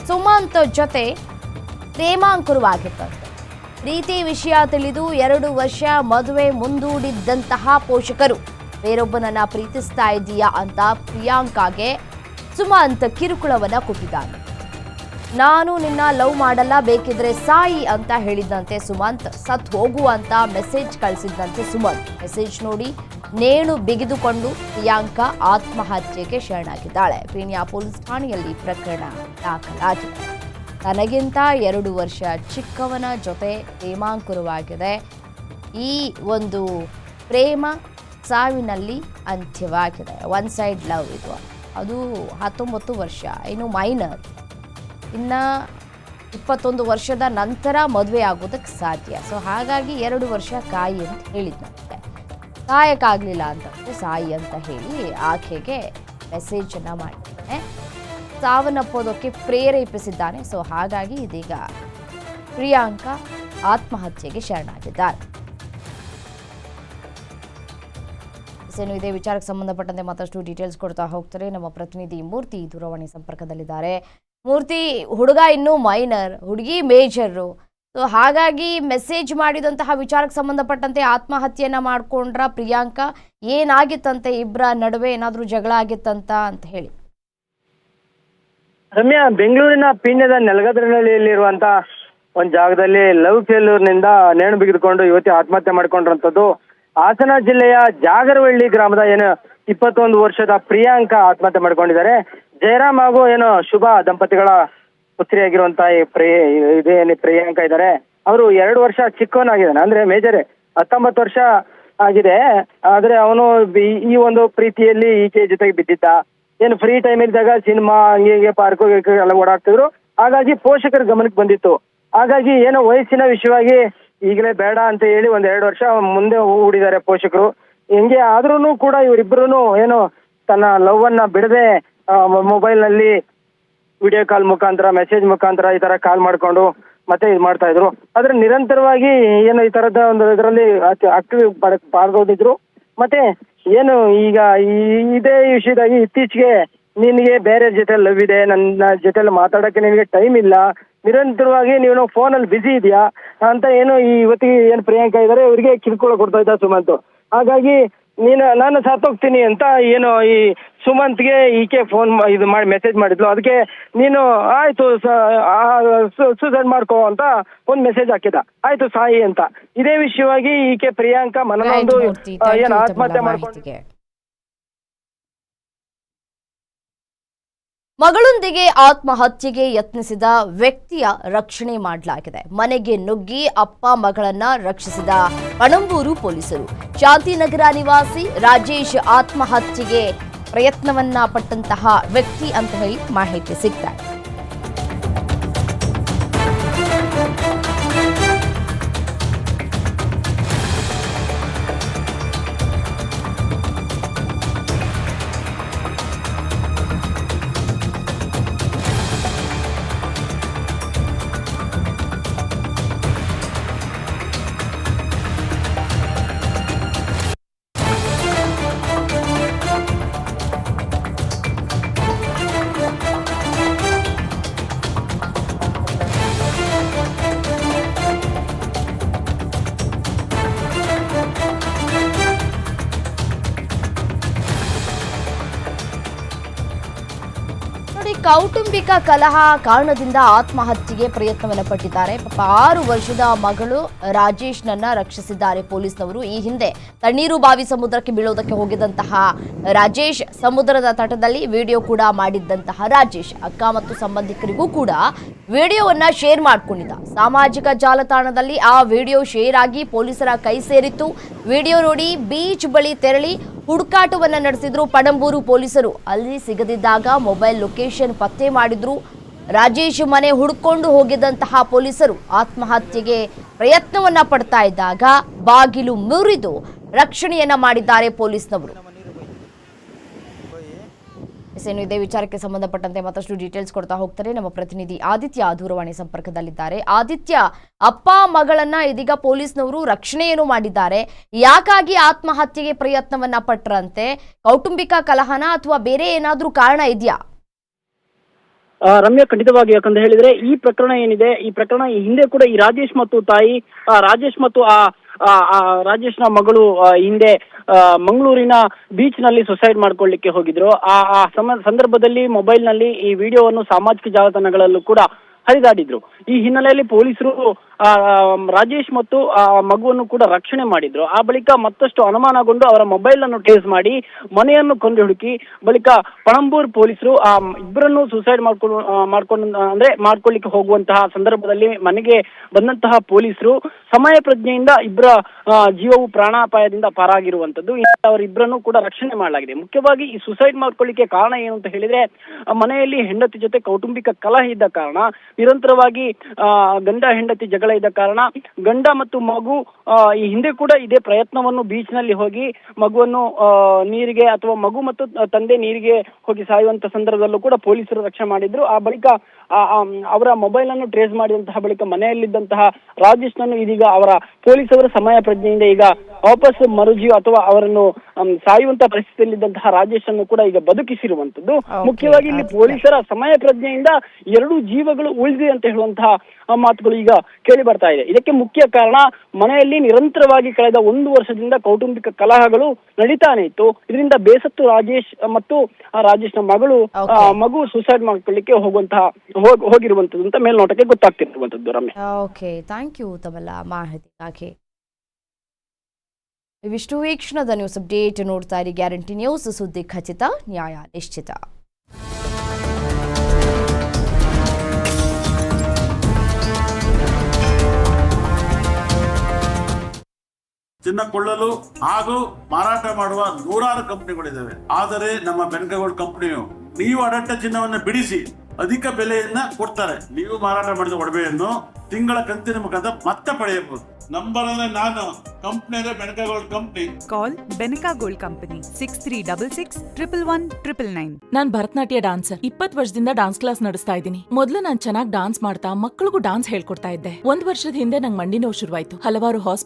ಸುಮಂತ್ ಜೊತೆ ಪ್ರೇಮಾಂಕುರವಾಗಿತ್ತಂತೆ ಪ್ರೀತಿ ವಿಷಯ ತಿಳಿದು ಎರಡು ವರ್ಷ ಮದುವೆ ಮುಂದೂಡಿದ್ದಂತಹ ಪೋಷಕರು. ಬೇರೊಬ್ಬನನ್ನ ಪ್ರೀತಿಸ್ತಾ ಇದೀಯಾ ಅಂತ ಪ್ರಿಯಾಂಕಾಗೆ ಸುಮಂತ್ ಕಿರುಕುಳವನ್ನ ಕೊಟ್ಟಿದ್ದಾನೆ. ನಾನು ನಿನ್ನ ಲವ್ ಮಾಡಲ್ಲ, ಬೇಕಿದ್ರೆ ಸಾಯಿ ಅಂತ ಹೇಳಿದ್ದಂತೆ ಸುಮಂತ್. ಸತ್ ಹೋಗು ಅಂತ ಮೆಸೇಜ್ ಕಳಿಸಿದ್ದಂತೆ ಸುಮಂತ್. ಮೆಸೇಜ್ ನೋಡಿ ನೇಣು ಬಿಗಿದುಕೊಂಡು ಪ್ರಿಯಾಂಕಾ ಆತ್ಮಹತ್ಯೆಗೆ ಶರಣಾಗಿದ್ದಾಳೆ. ಪೀಣ್ಯ ಪೊಲೀಸ್ ಠಾಣೆಯಲ್ಲಿ ಪ್ರಕರಣ ದಾಖಲಾಗಿದೆ. ತನಗಿಂತ ಎರಡು ವರ್ಷ ಚಿಕ್ಕವನ ಜೊತೆ ಪ್ರೇಮಾಂಕುರವಾಗಿದೆ. ಈ ಒಂದು ಪ್ರೇಮ ಸಾವಿನಲ್ಲಿ ಅಂತ್ಯವಾಗಿದೆ. ಒನ್ ಸೈಡ್ ಲವ್ ಇದು. ಅದು ಹತ್ತೊಂಬತ್ತು ವರ್ಷ, ಇನ್ನು ಮೈನರ್ ಇನ್ನು ಇಪ್ಪತ್ತೊಂದು ವರ್ಷದ ನಂತರ ಮದುವೆ ಆಗೋದಕ್ಕೆ ಸಾಧ್ಯ. ಸೊ ಹಾಗಾಗಿ ಎರಡು ವರ್ಷ ಕಾಯಿ ಅಂತ ಹೇಳಿದ್ನಂತೆ ಕಾಯಕ್ಕಾಗಲಿಲ್ಲ ಅಂತ, ಸಾಯಿ ಅಂತ ಹೇಳಿ ಆಕೆಗೆ ಮೆಸೇಜನ್ನು ಮಾಡಿದ್ದಾನೆ ಸಾವನ್ನಪ್ಪೋದಕ್ಕೆ ಪ್ರೇರೇಪಿಸಿದ್ದಾನೆ ಸೊ ಹಾಗಾಗಿ ಇದೀಗ ಪ್ರಿಯಾಂಕಾ ಆತ್ಮಹತ್ಯೆಗೆ ಶರಣಾಗಿದ್ದಾರೆ. ಏನು ಇದೇ? ವಿಚಾರಕ್ಕೆ ಸಂಬಂಧಪಟ್ಟಂತೆ ಮತ್ತಷ್ಟು ಡೀಟೇಲ್ಸ್ ಕೊಡ್ತಾ ಹೋಗ್ತಾರೆ. ನಮ್ಮ ಪ್ರತಿನಿಧಿ ಮೂರ್ತಿ ದೂರವಾಣಿ ಸಂಪರ್ಕದಲ್ಲಿದ್ದಾರೆ. ಮೂರ್ತಿ, ಹುಡುಗ ಇನ್ನು ಮೈನರ್ ಹುಡುಗಿ ಮೇಜರು ಸೊ ಹಾಗಾಗಿ ಮೆಸೇಜ್ ಮಾಡಿದಂತಹ ವಿಚಾರಕ್ಕೆ ಸಂಬಂಧಪಟ್ಟಂತೆ ಆತ್ಮಹತ್ಯೆಯನ್ನ ಮಾಡ್ಕೊಂಡ್ರ ಪ್ರಿಯಾಂಕಾ ಏನಾಗಿತ್ತಂತೆ? ಇಬ್ಬರ ನಡುವೆ ಏನಾದರೂ ಜಗಳ ಆಗಿತ್ತಂತ ಅಂತ ಹೇಳಿ. ರಮ್ಯಾ, ಬೆಂಗಳೂರಿನ ಪೀಣ್ಯದ ನೆಲಗದ್ರನಹಳ್ಳಿಯಲ್ಲಿರುವಂತ ಒಂದ್ ಜಾಗದಲ್ಲಿ ಲವ್ ಫೇಲ್ಯೂರ್ನಿಂದ ನೇಣು ಬಿಗಿದುಕೊಂಡು ಯುವತಿ ಆತ್ಮಹತ್ಯೆ ಮಾಡ್ಕೊಂಡಿರುವಂತದ್ದು ಹಾಸನ ಜಿಲ್ಲೆಯ ಜಾಗರವಳ್ಳಿ ಗ್ರಾಮದ ಏನು ಇಪ್ಪತ್ತೊಂದು ವರ್ಷದ ಪ್ರಿಯಾಂಕ ಆತ್ಮಹತ್ಯೆ ಮಾಡ್ಕೊಂಡಿದ್ದಾರೆ. ಜಯರಾಮ್ ಹಾಗೂ ಏನು ಶುಭ ದಂಪತಿಗಳ ಪುತ್ರಿಯಾಗಿರುವಂತ ಈ ಪ್ರಿಯ ಇದೇನು ಪ್ರಿಯಾಂಕ ಇದ್ದಾರೆ. ಅವರು ಎರಡು ವರ್ಷ ಚಿಕ್ಕವನಾಗಿದ್ದಾನೆ. ಅಂದ್ರೆ ಮೇಜರ್ ಹತ್ತೊಂಬತ್ತು ವರ್ಷ ಆಗಿದೆ. ಆದ್ರೆ ಅವನು ಈ ಒಂದು ಪ್ರೀತಿಯಲ್ಲಿ ಈಕೆ ಜೊತೆಗೆ ಬಿದ್ದಿದ್ದ. ಏನು ಫ್ರೀ ಟೈಮ್ ಇದ್ದಾಗ ಸಿನಿಮಾ ಹಂಗೆ ಹಿಂಗೆ ಪಾರ್ಕ್ ಎಲ್ಲ ಓಡಾಡ್ತಿದ್ರು. ಹಾಗಾಗಿ ಪೋಷಕರ ಗಮನಕ್ಕೆ ಬಂದಿತ್ತು. ಹಾಗಾಗಿ ಏನೋ ವಯಸ್ಸಿನ ವಿಷಯವಾಗಿ ಈಗಲೇ ಬೇಡ ಅಂತ ಹೇಳಿ ಒಂದ್ ಎರಡು ವರ್ಷ ಮುಂದೆ ಹೂಡಿದ್ದಾರೆ ಪೋಷಕರು. ಹಿಂಗೆ ಆದ್ರೂ ಕೂಡ ಇವರಿಬ್ಬರು ಏನು ತನ್ನ ಲವ್ ಅನ್ನ ಬಿಡದೆ ಮೊಬೈಲ್ನಲ್ಲಿ ವಿಡಿಯೋ ಕಾಲ್ ಮುಖಾಂತರ ಮೆಸೇಜ್ ಮುಖಾಂತರ ಈ ತರ ಕಾಲ್ ಮಾಡ್ಕೊಂಡು ಮತ್ತೆ ಇದು ಮಾಡ್ತಾ ಇದ್ರು. ಆದ್ರೆ ನಿರಂತರವಾಗಿ ಏನು ಈ ತರದ ಒಂದು ಇದರಲ್ಲಿ ಆಕ್ಟಿವ್ ಪಾಲ್ಗೊಂಡಿದ್ರು. ಮತ್ತೆ ಏನು ಈಗ ಈ- ಇದೇ ವಿಷಯದಾಗಿ ಇತ್ತೀಚೆಗೆ ನಿನಗೆ ಬೇರೆ ಜೊತೆ ಲವ್ ಇದೆ ನನ್ನ ಜೊತೆಲಿ ಮಾತಾಡಕ್ಕೆ ನಿನಗೆ ಟೈಮ್ ಇಲ್ಲ. ನಿರಂತರವಾಗಿ ನೀವು ಫೋನಲ್ಲಿ ಬ್ಯುಸಿ ಇದೆಯಾ? ಅಂತ ಏನು ಈ ಇವತ್ತಿಗೆ ಏನು ಪ್ರಿಯಾಂಕಾ ಇದ್ದಾರೆ ಇವರಿಗೆ ಕಿರುಕುಳ ಕೊಡ್ತಾ ಇದ್ದ ಸುಮಂತ್. ಹಾಗಾಗಿ ನೀನು ನಾನು ಸತ್ತೋಗ್ತೀನಿ ಅಂತ ಏನು ಈ ಸುಮಂತ್ಗೆ ಈಕೆ ಫೋನ್ ಇದು ಮಾಡಿ ಮೆಸೇಜ್ ಮಾಡಿದ್ಲು. ಅದಕ್ಕೆ ನೀನು ಆಯ್ತು ಸೂಸೈಡ್ ಮಾಡ್ಕೋ ಅಂತ ಒಂದು ಮೆಸೇಜ್ ಹಾಕಿದ. ಆಯ್ತು ಸಾಯಿ ಅಂತ. ಇದೇ ವಿಷಯವಾಗಿ ಈಕೆ ಪ್ರಿಯಾಂಕಾ ಮನನೊಂದು ಏನು ಆತ್ಮಹತ್ಯೆ ಮಾಡ್ಕೊಂಡು ಮಗಳೊಂದಿಗೆ ಆತ್ಮಹತ್ಯೆಗೆ ಯತ್ನಿಸಿದ ವ್ಯಕ್ತಿಯ ರಕ್ಷಣೆ ಮಾಡಲಾಗಿದೆ. ಮನೆಗೆ ನುಗ್ಗಿ ಅಪ್ಪ ಮಗಳನ್ನ ರಕ್ಷಿಸಿದ ಪಣಂಬೂರು ಪೊಲೀಸರು. ಶಾಂತಿನಗರ ನಿವಾಸಿ ರಾಜೇಶ್ ಆತ್ಮಹತ್ಯೆಗೆ ಪ್ರಯತ್ನವನ್ನ ಪಟ್ಟಂತಹ ವ್ಯಕ್ತಿ ಅಂತ ಹೇಳಿ ಮಾಹಿತಿ ಸಿಗ್ತಾರೆ ಕೌಟುಂಬಿಕ ಕಲಹ ಕಾರಣದಿಂದ ಆತ್ಮಹತ್ಯೆಗೆ ಪ್ರಯತ್ನವನ್ನು ಪಟ್ಟಿದ್ದಾರೆ ಪಾಪ ಆರು ವರ್ಷದ ಮಗಳು ರಾಜೇಶ್ನನ್ನ ರಕ್ಷಿಸಿದ್ದಾರೆ ಪೊಲೀಸ್ನವರು. ಈ ಹಿಂದೆ ತಣ್ಣೀರು ಬಾವಿ ಸಮುದ್ರಕ್ಕೆ ಬೀಳೋದಕ್ಕೆ ಹೋಗಿದಂತಹ ರಾಜೇಶ್ ಸಮುದ್ರದ ತಟದಲ್ಲಿ ವಿಡಿಯೋ ಕೂಡ ಮಾಡಿದ್ದಂತಹ ರಾಜೇಶ್ ಅಕ್ಕ ಮತ್ತು ಸಂಬಂಧಿಕರಿಗೂ ಕೂಡ ವಿಡಿಯೋವನ್ನ ಶೇರ್ ಮಾಡಿಕೊಂಡಿದ್ದ. ಸಾಮಾಜಿಕ ಜಾಲತಾಣದಲ್ಲಿ ಆ ವಿಡಿಯೋ ಶೇರ್ ಆಗಿ ಪೊಲೀಸರ ಕೈ ಸೇರಿತ್ತು. ವಿಡಿಯೋ ನೋಡಿ ಬೀಚ್ ಬಳಿ ತೆರಳಿ ಹುಡುಕಾಟವನ್ನ ನಡೆಸಿದ್ರು ಪಣಂಬೂರು ಪೊಲೀಸರು. ಅಲ್ಲಿ ಸಿಗದಿದ್ದಾಗ ಮೊಬೈಲ್ ಲೊಕೇಶನ್ ಪತ್ತೆ ಮಾಡಿದ್ರು. ರಾಜೇಶ್ ಮನೆ ಹುಡ್ಕೊಂಡು ಹೋಗಿದ್ದಂತಹ ಪೊಲೀಸರು ಆತ್ಮಹತ್ಯೆಗೆ ಪ್ರಯತ್ನವನ್ನ ಪಡ್ತಾ ಇದ್ದಾಗ ಬಾಗಿಲು ಮುರಿದು ರಕ್ಷಣೆಯನ್ನ ಮಾಡಿದ್ದಾರೆ ಪೊಲೀಸ್ನವರು. ಇನ್ನು ಇದೇ. ವಿಚಾರಕ್ಕೆ ಸಂಬಂಧಪಟ್ಟಂತೆ ಮತ್ತಷ್ಟು ಡೀಟೇಲ್ಸ್ ಕೊಡ್ತಾ ಹೋಗ್ತಾರೆ ನಮ್ಮ ಪ್ರತಿನಿಧಿ ಆದಿತ್ಯ ದೂರವಾಣಿ ಸಂಪರ್ಕದಲ್ಲಿದ್ದಾರೆ. ಆದಿತ್ಯ, ಅಪ್ಪ ಮಗಳನ್ನ ಇದೀಗ ಪೊಲೀಸ್ನವರು ರಕ್ಷಣೆಯನ್ನು ಮಾಡಿದ್ದಾರೆ. ಯಾಕಾಗಿ ಆತ್ಮಹತ್ಯೆಗೆ ಪ್ರಯತ್ನವನ್ನ ಪಟ್ಟರಂತೆ ಕೌಟುಂಬಿಕ ಕಲಹನ ಅಥವಾ ಬೇರೆ ಏನಾದ್ರೂ ಕಾರಣ ಇದೆಯಾ? ರಮ್ಯಾ, ಖಂಡಿತವಾಗಿ ಯಾಕಂತ ಹೇಳಿದ್ರೆ ಈ ಪ್ರಕರಣ ಏನಿದೆ, ಈ ಪ್ರಕರಣ ಈ ಹಿಂದೆ ಕೂಡ ಈ ರಾಜೇಶ್ ಮತ್ತು ತಾಯಿ ರಾಜೇಶ್ ಮತ್ತು ಆ ರಾಜೇಶ್ನ ಮಗಳು ಹಿಂದೆ ಮಂಗಳೂರಿನ ಬೀಚ್ನಲ್ಲಿ ಸುಸೈಡ್ ಮಾಡ್ಕೊಳ್ಳಿಕ್ಕೆ ಹೋಗಿದ್ರು. ಆ ಸಂದರ್ಭದಲ್ಲಿ ಮೊಬೈಲ್ನಲ್ಲಿ ಈ ವಿಡಿಯೋವನ್ನು ಸಾಮಾಜಿಕ ಜಾಲತಾಣಗಳಲ್ಲೂ ಕೂಡ ಹರಿದಾಡಿದ್ರು. ಈ ಹಿನ್ನೆಲೆಯಲ್ಲಿ ಪೊಲೀಸರು ಆ, ರಾಜೇಶ್ ಮತ್ತು ಆ ಮಗುವನ್ನು ಕೂಡ ರಕ್ಷಣೆ ಮಾಡಿದ್ರು. ಆ ಬಳಿಕ ಮತ್ತಷ್ಟು ಅನುಮಾನಗೊಂಡು ಅವರ ಮೊಬೈಲ್ ಅನ್ನು ಟೇಸ್ ಮಾಡಿ ಮನೆಯನ್ನು ಕೊಂದು ಹುಡುಕಿ ಬಳಿಕ ಪಣಂಬೂರ್ ಪೊಲೀಸರು ಆ ಇಬ್ಬರನ್ನು ಸೂಸೈಡ್ ಮಾಡ್ಕೊಂಡು ಮಾಡ್ಕೊಂಡು ಅಂದ್ರೆ ಮಾಡ್ಕೊಳ್ಳಿಕ್ಕೆ ಹೋಗುವಂತಹ ಸಂದರ್ಭದಲ್ಲಿ ಮನೆಗೆ ಬಂದಂತಹ ಪೊಲೀಸರು ಸಮಯ ಪ್ರಜ್ಞೆಯಿಂದ ಇಬ್ಬರ ಜೀವವು ಪ್ರಾಣಾಪಾಯದಿಂದ ಪಾರಾಗಿರುವಂತದ್ದು ಅವರಿಬ್ಬರನ್ನು ಕೂಡ ರಕ್ಷಣೆ ಮಾಡಲಾಗಿದೆ. ಮುಖ್ಯವಾಗಿ ಈ ಸುಸೈಡ್ ಮಾಡ್ಕೊಳ್ಳಿಕ್ಕೆ ಕಾರಣ ಏನು ಅಂತ ಹೇಳಿದ್ರೆ ಮನೆಯಲ್ಲಿ ಹೆಂಡತಿ ಜೊತೆ ಕೌಟುಂಬಿಕ ಕಲಹ ಇದ್ದ ಕಾರಣ ನಿರಂತರವಾಗಿ ಗಂಡ ಹೆಂಡತಿ ಜಗಳ ಇದ್ದ ಕಾರಣ ಗಂಡ ಮತ್ತು ಮಗು ಈ ಹಿಂದೆ ಕೂಡ ಇದೇ ಪ್ರಯತ್ನವನ್ನು ಬೀಚ್ನಲ್ಲಿ ಹೋಗಿ ಮಗುವನ್ನು ನೀರಿಗೆ ಅಥವಾ ಮಗು ಮತ್ತು ತಂದೆ ನೀರಿಗೆ ಹೋಗಿ ಸಾಯುವಂತ ಸಂದರ್ಭದಲ್ಲೂ ಕೂಡ ಪೊಲೀಸರು ರಕ್ಷಣೆ ಮಾಡಿದ್ರು. ಆ ಬಳಿಕ ಅವರ ಮೊಬೈಲ್ ಅನ್ನು ಟ್ರೇಸ್ ಮಾಡಿದಂತಹ ಬಳಿಕ ಮನೆಯಲ್ಲಿದ್ದಂತಹ ರಾಜೇಶ್ ನನ್ನು ಇದೀಗ ಅವರ ಪೊಲೀಸರ ಸಮಯ ಪ್ರಜ್ಞೆಯಿಂದ ಈಗ ವಾಪಸ್ ಮರುಜೀವ ಅಥವಾ ಅವರನ್ನು ಸಾಯುವಂತ ಪರಿಸ್ಥಿತಿಯಲ್ಲಿದ್ದಂತಹ ರಾಜೇಶ್ ಅನ್ನು ಕೂಡ ಈಗ ಬದುಕಿಸಿರುವಂತದ್ದು ಮುಖ್ಯವಾಗಿ ಇಲ್ಲಿ ಪೊಲೀಸರ ಸಮಯ ಪ್ರಜ್ಞೆಯಿಂದ ಎರಡು ಜೀವಗಳು ಉಳಿದಿದೆ ಅಂತ ಹೇಳುವಂತಹ ಮಾತುಗಳು ಈಗ ಕೇಳಿ ಬರ್ತಾ ಇದೆ. ಇದಕ್ಕೆ ಮುಖ್ಯ ಕಾರಣ ಮನೆಯಲ್ಲಿ ನಿರಂತರವಾಗಿ ಕಳೆದ ಒಂದು ವರ್ಷದಿಂದ ಕೌಟುಂಬಿಕ ಕಲಹಗಳು ನಡೀತಾನೆ ಇತ್ತು. ಇದರಿಂದ ಬೇಸತ್ತು ರಾಜೇಶ್ ಮತ್ತು ರಾಜೇಶ್ನ ಮಗಳು ಮಗು ಸುಸೈಡ್ ಮಾಡ್ಕೊಳ್ಳಿಕ್ಕೆ ಹೋಗುವಂತಹ ಹೋಗ್- ಹೋಗಿರುವಂತದ್ದು ಅಂತ ಮೇಲ್ನೋಟಕ್ಕೆ ಗೊತ್ತಾಗ್ತಿರುವಂತದ್ದು ರಮ್ಯ. ಓಕೆ ಥ್ಯಾಂಕ್ ಯು ತಮಲ್ಲ ಮಾಹಿತಿಗಾಗಿ ಇವಿಷ್ಟು ವೀಕ್ಷಣದ ನ್ಯೂಸ್ ಅಪ್ಡೇಟ್ ನೋಡ್ತಾ ಇರಿ. ಗ್ಯಾರಂಟಿ ನ್ಯೂಸ್ ಸುದ್ದಿ ಖಚಿತ ನ್ಯಾಯ ನಿಶ್ಚಿತ. ಚಿನ್ನ ಕೊಳ್ಳಲು ಹಾಗೂ ಮಾರಾಟ ಮಾಡುವ ನೂರಾರು ಕಂಪನಿಗಳಿದ್ದಾವೆ. ಆದರೆ ನಮ್ಮ ಬೆನ್ಕಗೋಲ್ಡ್ ಕಂಪನಿಯು ನೀವು ಅಡಟ್ಟ ಚಿನ್ನವನ್ನು ಬಿಡಿಸಿ ಅಧಿಕ ಬೆಲೆಯನ್ನ ಕೊಡ್ತಾರೆ. ನೀವು ಮಾರಾಟ ಮಾಡಿದ ಒಡವೆಯನ್ನು ತಿಂಗಳ ಕಂತಿನ ಮುಖಾಂತರ ಮತ್ತೆ ಪಡೆಯಬಹುದು. ನಂಬರ್ ಅಂದ್ರೆ ನಾನು ಕಂಪ್ನಿ ಅಂದ್ರೆ Benaka gold company. Call Benaka gold company six three double six triple one triple nine ನಾನ್ ಭರತನಾಟ್ಯ ಡಾನ್ಸರ್ ಇಪ್ಪತ್ ವರ್ಷದಿಂದ ಡಾನ್ಸ್ ಕ್ಲಾಸ್ ನಡೆಸ್ತಾ ಇದ್ದೀನಿ. ಮೊದಲು ನಾನ್ ಚೆನ್ನಾಗಿ ಡಾನ್ಸ್ ಮಾಡ್ತಾ ಮಕ್ಕಳಿಗೂ ಡಾನ್ಸ್ ಹೇಳ್ಕೊಡ್ತಾ ಇದ್ದೆ. ಒಂದ್ ವರ್ಷದ ಹಿಂದೆ ನಂಗೆ ಮಂಡಿ ನೋವು ಶುರುವಾಯ್ತು. ಹಲವಾರು ಹಾಸ್ಪಿಟಲ್